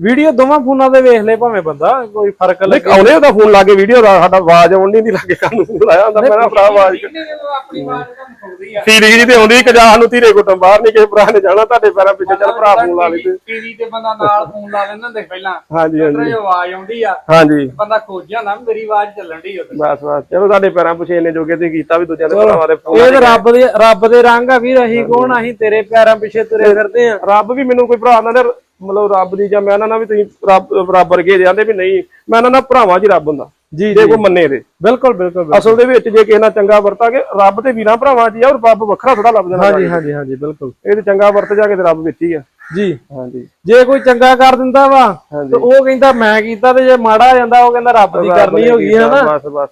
ਵੀਡੀਓ ਦੋਵਾਂ ਫੋਨਾਂ ਤੇ ਵੇਖ ਲੈ ਭਾਵੇਂ ਬੰਦਾ ਕੋਈ ਫ਼ਰਕ ਨਹੀਂ ਲੱਗੇ। ਆਉਨੇ ਉਹਦਾ ਫੋਨ ਲਾ ਕੇ ਵੀਡੀਓ ਦਾ ਸਾਡਾ ਆਵਾਜ਼ ਆਉਣ ਨਹੀਂ ਲੱਗੇ ਕੰਨ ਨੂੰ ਫੋਨ ਲਾਇਆ ਹੁੰਦਾ ਮੇਰਾ ਭਰਾ ਆਵਾਜ਼ ਆਪਣੀ ਆਵਾਜ਼ ਤੁਹਾਨੂੰ ਸੁਣਦੀ ਆ। ਫੀਲਿੰਗ ਜੀ ਤੇ ਆਉਂਦੀ ਕਿ ਜਾਂ ਸਾਨੂੰ ਧੀਰੇ ਕੋਟੋਂ ਬਾਹਰ ਨਹੀਂ ਕਿਸੇ ਭਰਾ ਨੇ ਜਾਣਾ ਤੁਹਾਡੇ ਪੈਰਾਂ ਪਿੱਛੇ ਚੱਲ ਭਰਾ ਫੋਨ ਲਾ ਲੈਂਦੇ ਟੀਵੀ ਤੇ ਬੰਦਾ ਨਾਲ ਫੋਨ ਲਾ ਲੈਂਦਾ ਹੁੰਦੇ ਪਹਿਲਾਂ। ਹਾਂਜੀ ਹਾਂਜੀ। ਜੋ ਆਵਾਜ਼ ਆਉਂਦੀ ਆ ਹਾਂਜੀ। ਬੰਦਾ ਖੋਜਿਆ ਨਾ ਮੇਰੀ ਆਵਾਜ਼ ਚੱਲਣ ਦੀ ਉਧਰ। ਬਸ ਬਸ। ਚਲੋ ਤੁਹਾਡੇ ਪੈਰਾਂ ਪਿੱਛੇ ਇੰਨੇ ਜੋਗੇ ਤੇ ਕੀਤਾ ਵੀ ਦੂਜਿਆਂ ਦੇ ਭਰਾਵਾਂ ਦੇ ਫੋਨ ਇਹ ਰੱਬ ਦੇ ਰੱਬ ਦੇ ਰੰਗ ਆ ਵੀਰ ਅਸੀਂ ਕੌਣ ਅਸੀਂ ਤੇਰੇ ਪੈਰਾਂ ਪਿੱਛੇ ਤੁਰੇ ਫਿਰਦੇ ਆ। ਰੱਬ ਵੀ ਮੈਨੂੰ ਕੋਈ ਭਰਾ ਨਾ ਮਤਲਬ ਰੱਬ ਦੀ ਜਾਂ ਮੈਂ ਨਾ ਨਾ ਵੀ ਤੁਸੀਂ ਰੱਬ ਬਰਾਬਰ ਕੇ ਜਾਂਦੇ ਵੀ ਨਹੀਂ। ਮੈਂ ਨਾ ਨਾ ਭਰਾਵਾਂ 'ਚ ਰੱਬ ਹੁੰਦਾ। ਜੀ ਜੇ ਕੋਈ ਮੰਨੇ ਦੇ ਬਿਲਕੁਲ ਬਿਲਕੁਲ। ਅਸਲ ਦੇ ਵਿੱਚ ਜੇ ਕਿਸੇ ਨਾਲ ਚੰਗਾ ਵਰਤਾਂਗੇ ਰੱਬ ਤੇ ਵੀਰਾਂ ਭਰਾਵਾਂ 'ਚ ਆ ਔਰ ਰੱਬ ਵੱਖਰਾ ਥੋੜਾ ਲੱਭ ਜਾਣਾ ਹਾਂਜੀ ਹਾਂਜੀ ਹਾਂਜੀ ਬਿਲਕੁਲ। ਇਹ ਤੇ ਚੰਗਾ ਵਰਤ ਜਾ ਕੇ ਤੇ ਰੱਬ ਵਿੱਚ ਹੀ ਆ। ਜੀ। ਹਾਂਜੀ। ਜੇ ਕੋਈ ਚੰਗਾ ਕਰ ਦਿੰਦਾ ਵਾ। ਤੇ ਉਹ ਕਹਿੰਦਾ ਮੈਂ ਕੀਤਾ ਤੇ ਜੇ ਮਾੜਾ ਆ ਜਾਂਦਾ ਉਹ ਕਹਿੰਦਾ ਰੱਬ ਦੀ ਕਰਨੀ ਹੋ ਗਈ ਹੈ ਨਾ। ਬਸ ਬਸ।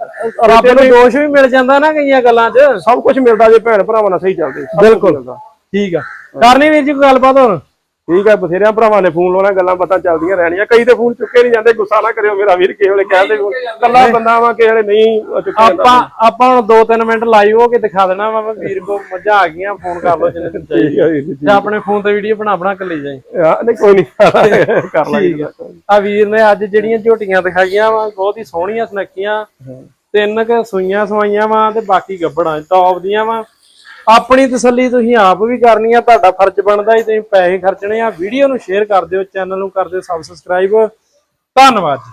ਰੱਬ ਨੂੰ ਦੋਸ਼ ਵੀ ਮਿਲ ਜਾਂਦਾ ਨਾ ਕਈਆਂ ਗੱਲਾਂ 'ਚ। ਸਭ ਕੁਝ ਮਿਲਦਾ ਜੇ ਭੈਣ ਭਰਾਵਾਂ ਨਾਲ ਸਹੀ ਚੱਲਦੇ ਬਿਲਕੁਲ। ਠੀਕ ਆ। ਕਰਨੀ ਵੀਰ ਜੀ ਕੋਈ ਗੱਲਬਾਤ ਹੋਰ? ਠੀਕ ਹੈ ਬਥੇਰਿਆਂ ਭਰਾਵਾਂ ਨੇ ਫੋਨ ਲਾਉਣਾ ਗੱਲਾਂ ਬਾਤਾਂ ਚੱਲਦੀਆਂ ਰਹਿਣੀਆਂ। ਕਈ ਤੇ ਫੋਨ ਚੁੱਕੇ ਨਹੀਂ ਜਾਂਦੇ ਗੁੱਸਾ ਨਾ ਕਰਿਓ ਮੇਰਾ ਵੀਰ ਕਿਸੇ ਵੇਲੇ ਕਹਿੰਦੇ ਕੱਲਾ ਬੰਦਾ ਵਾ ਕਿਸੇ ਵੇਲੇ ਨਹੀਂ ਚੁੱਕਿਆ ਆਪਾਂ ਆਪਾਂ ਹੁਣ 2-3 ਮਿੰਟ ਲਾਈਵ ਹੋ ਕੇ ਦਿਖਾ ਦੇਣਾ ਵਾ ਵੀਰ ਕੋ ਮੱਝਾਂ ਆ ਗਈਆਂ ਫੋਨ ਕਰ ਲਓ ਜਿੰਨੇ ਚਾਹੀਦੀ। ਤੇ ਆਪਣੇ ਫੋਨ ਤੇ ਵੀਡੀਓ ਬਣਾ ਬਣਾ ਕੇ ਲਈ ਜਾਈ। ਨਹੀਂ ਕੋਈ ਨਹੀਂ ਕਰ ਲਾਂਗੇ ਆ ਵੀਰ ਨੇ ਅੱਜ ਜਿਹੜੀਆਂ ਝੋਟੀਆਂ ਦਿਖਾਈਆਂ ਵਾ ਬਹੁਤ ਹੀ ਸੋਹਣੀਆਂ ਸੁਨੱਖੀਆਂ। ਤਿੰਨ ਕ ਸੂਈਆਂ ਸਵਾਈਆਂ ਵਾ ਤੇ ਬਾਕੀ ਗੱਬੜਾਂ ਟੌਪ ਦੀਆਂ ਵਾ। ਆਪਣੀ ਤਸੱਲੀ ਤੁਸੀਂ ਆਪ ਵੀ ਕਰਨੀ ਆ, ਤੁਹਾਡਾ ਫਰਜ਼ ਬਣਦਾ ਹੀ ਤੁਸੀਂ ਪੈਸੇ ਖਰਚਣੇ ਆ। ਵੀਡੀਓ ਨੂੰ ਸ਼ੇਅਰ ਕਰ ਦਿਓ, ਚੈਨਲ ਨੂੰ ਕਰ ਦਿਓ, ਸਬਸਕ੍ਰਾਈਬ। ਧੰਨਵਾਦ ਜੀ।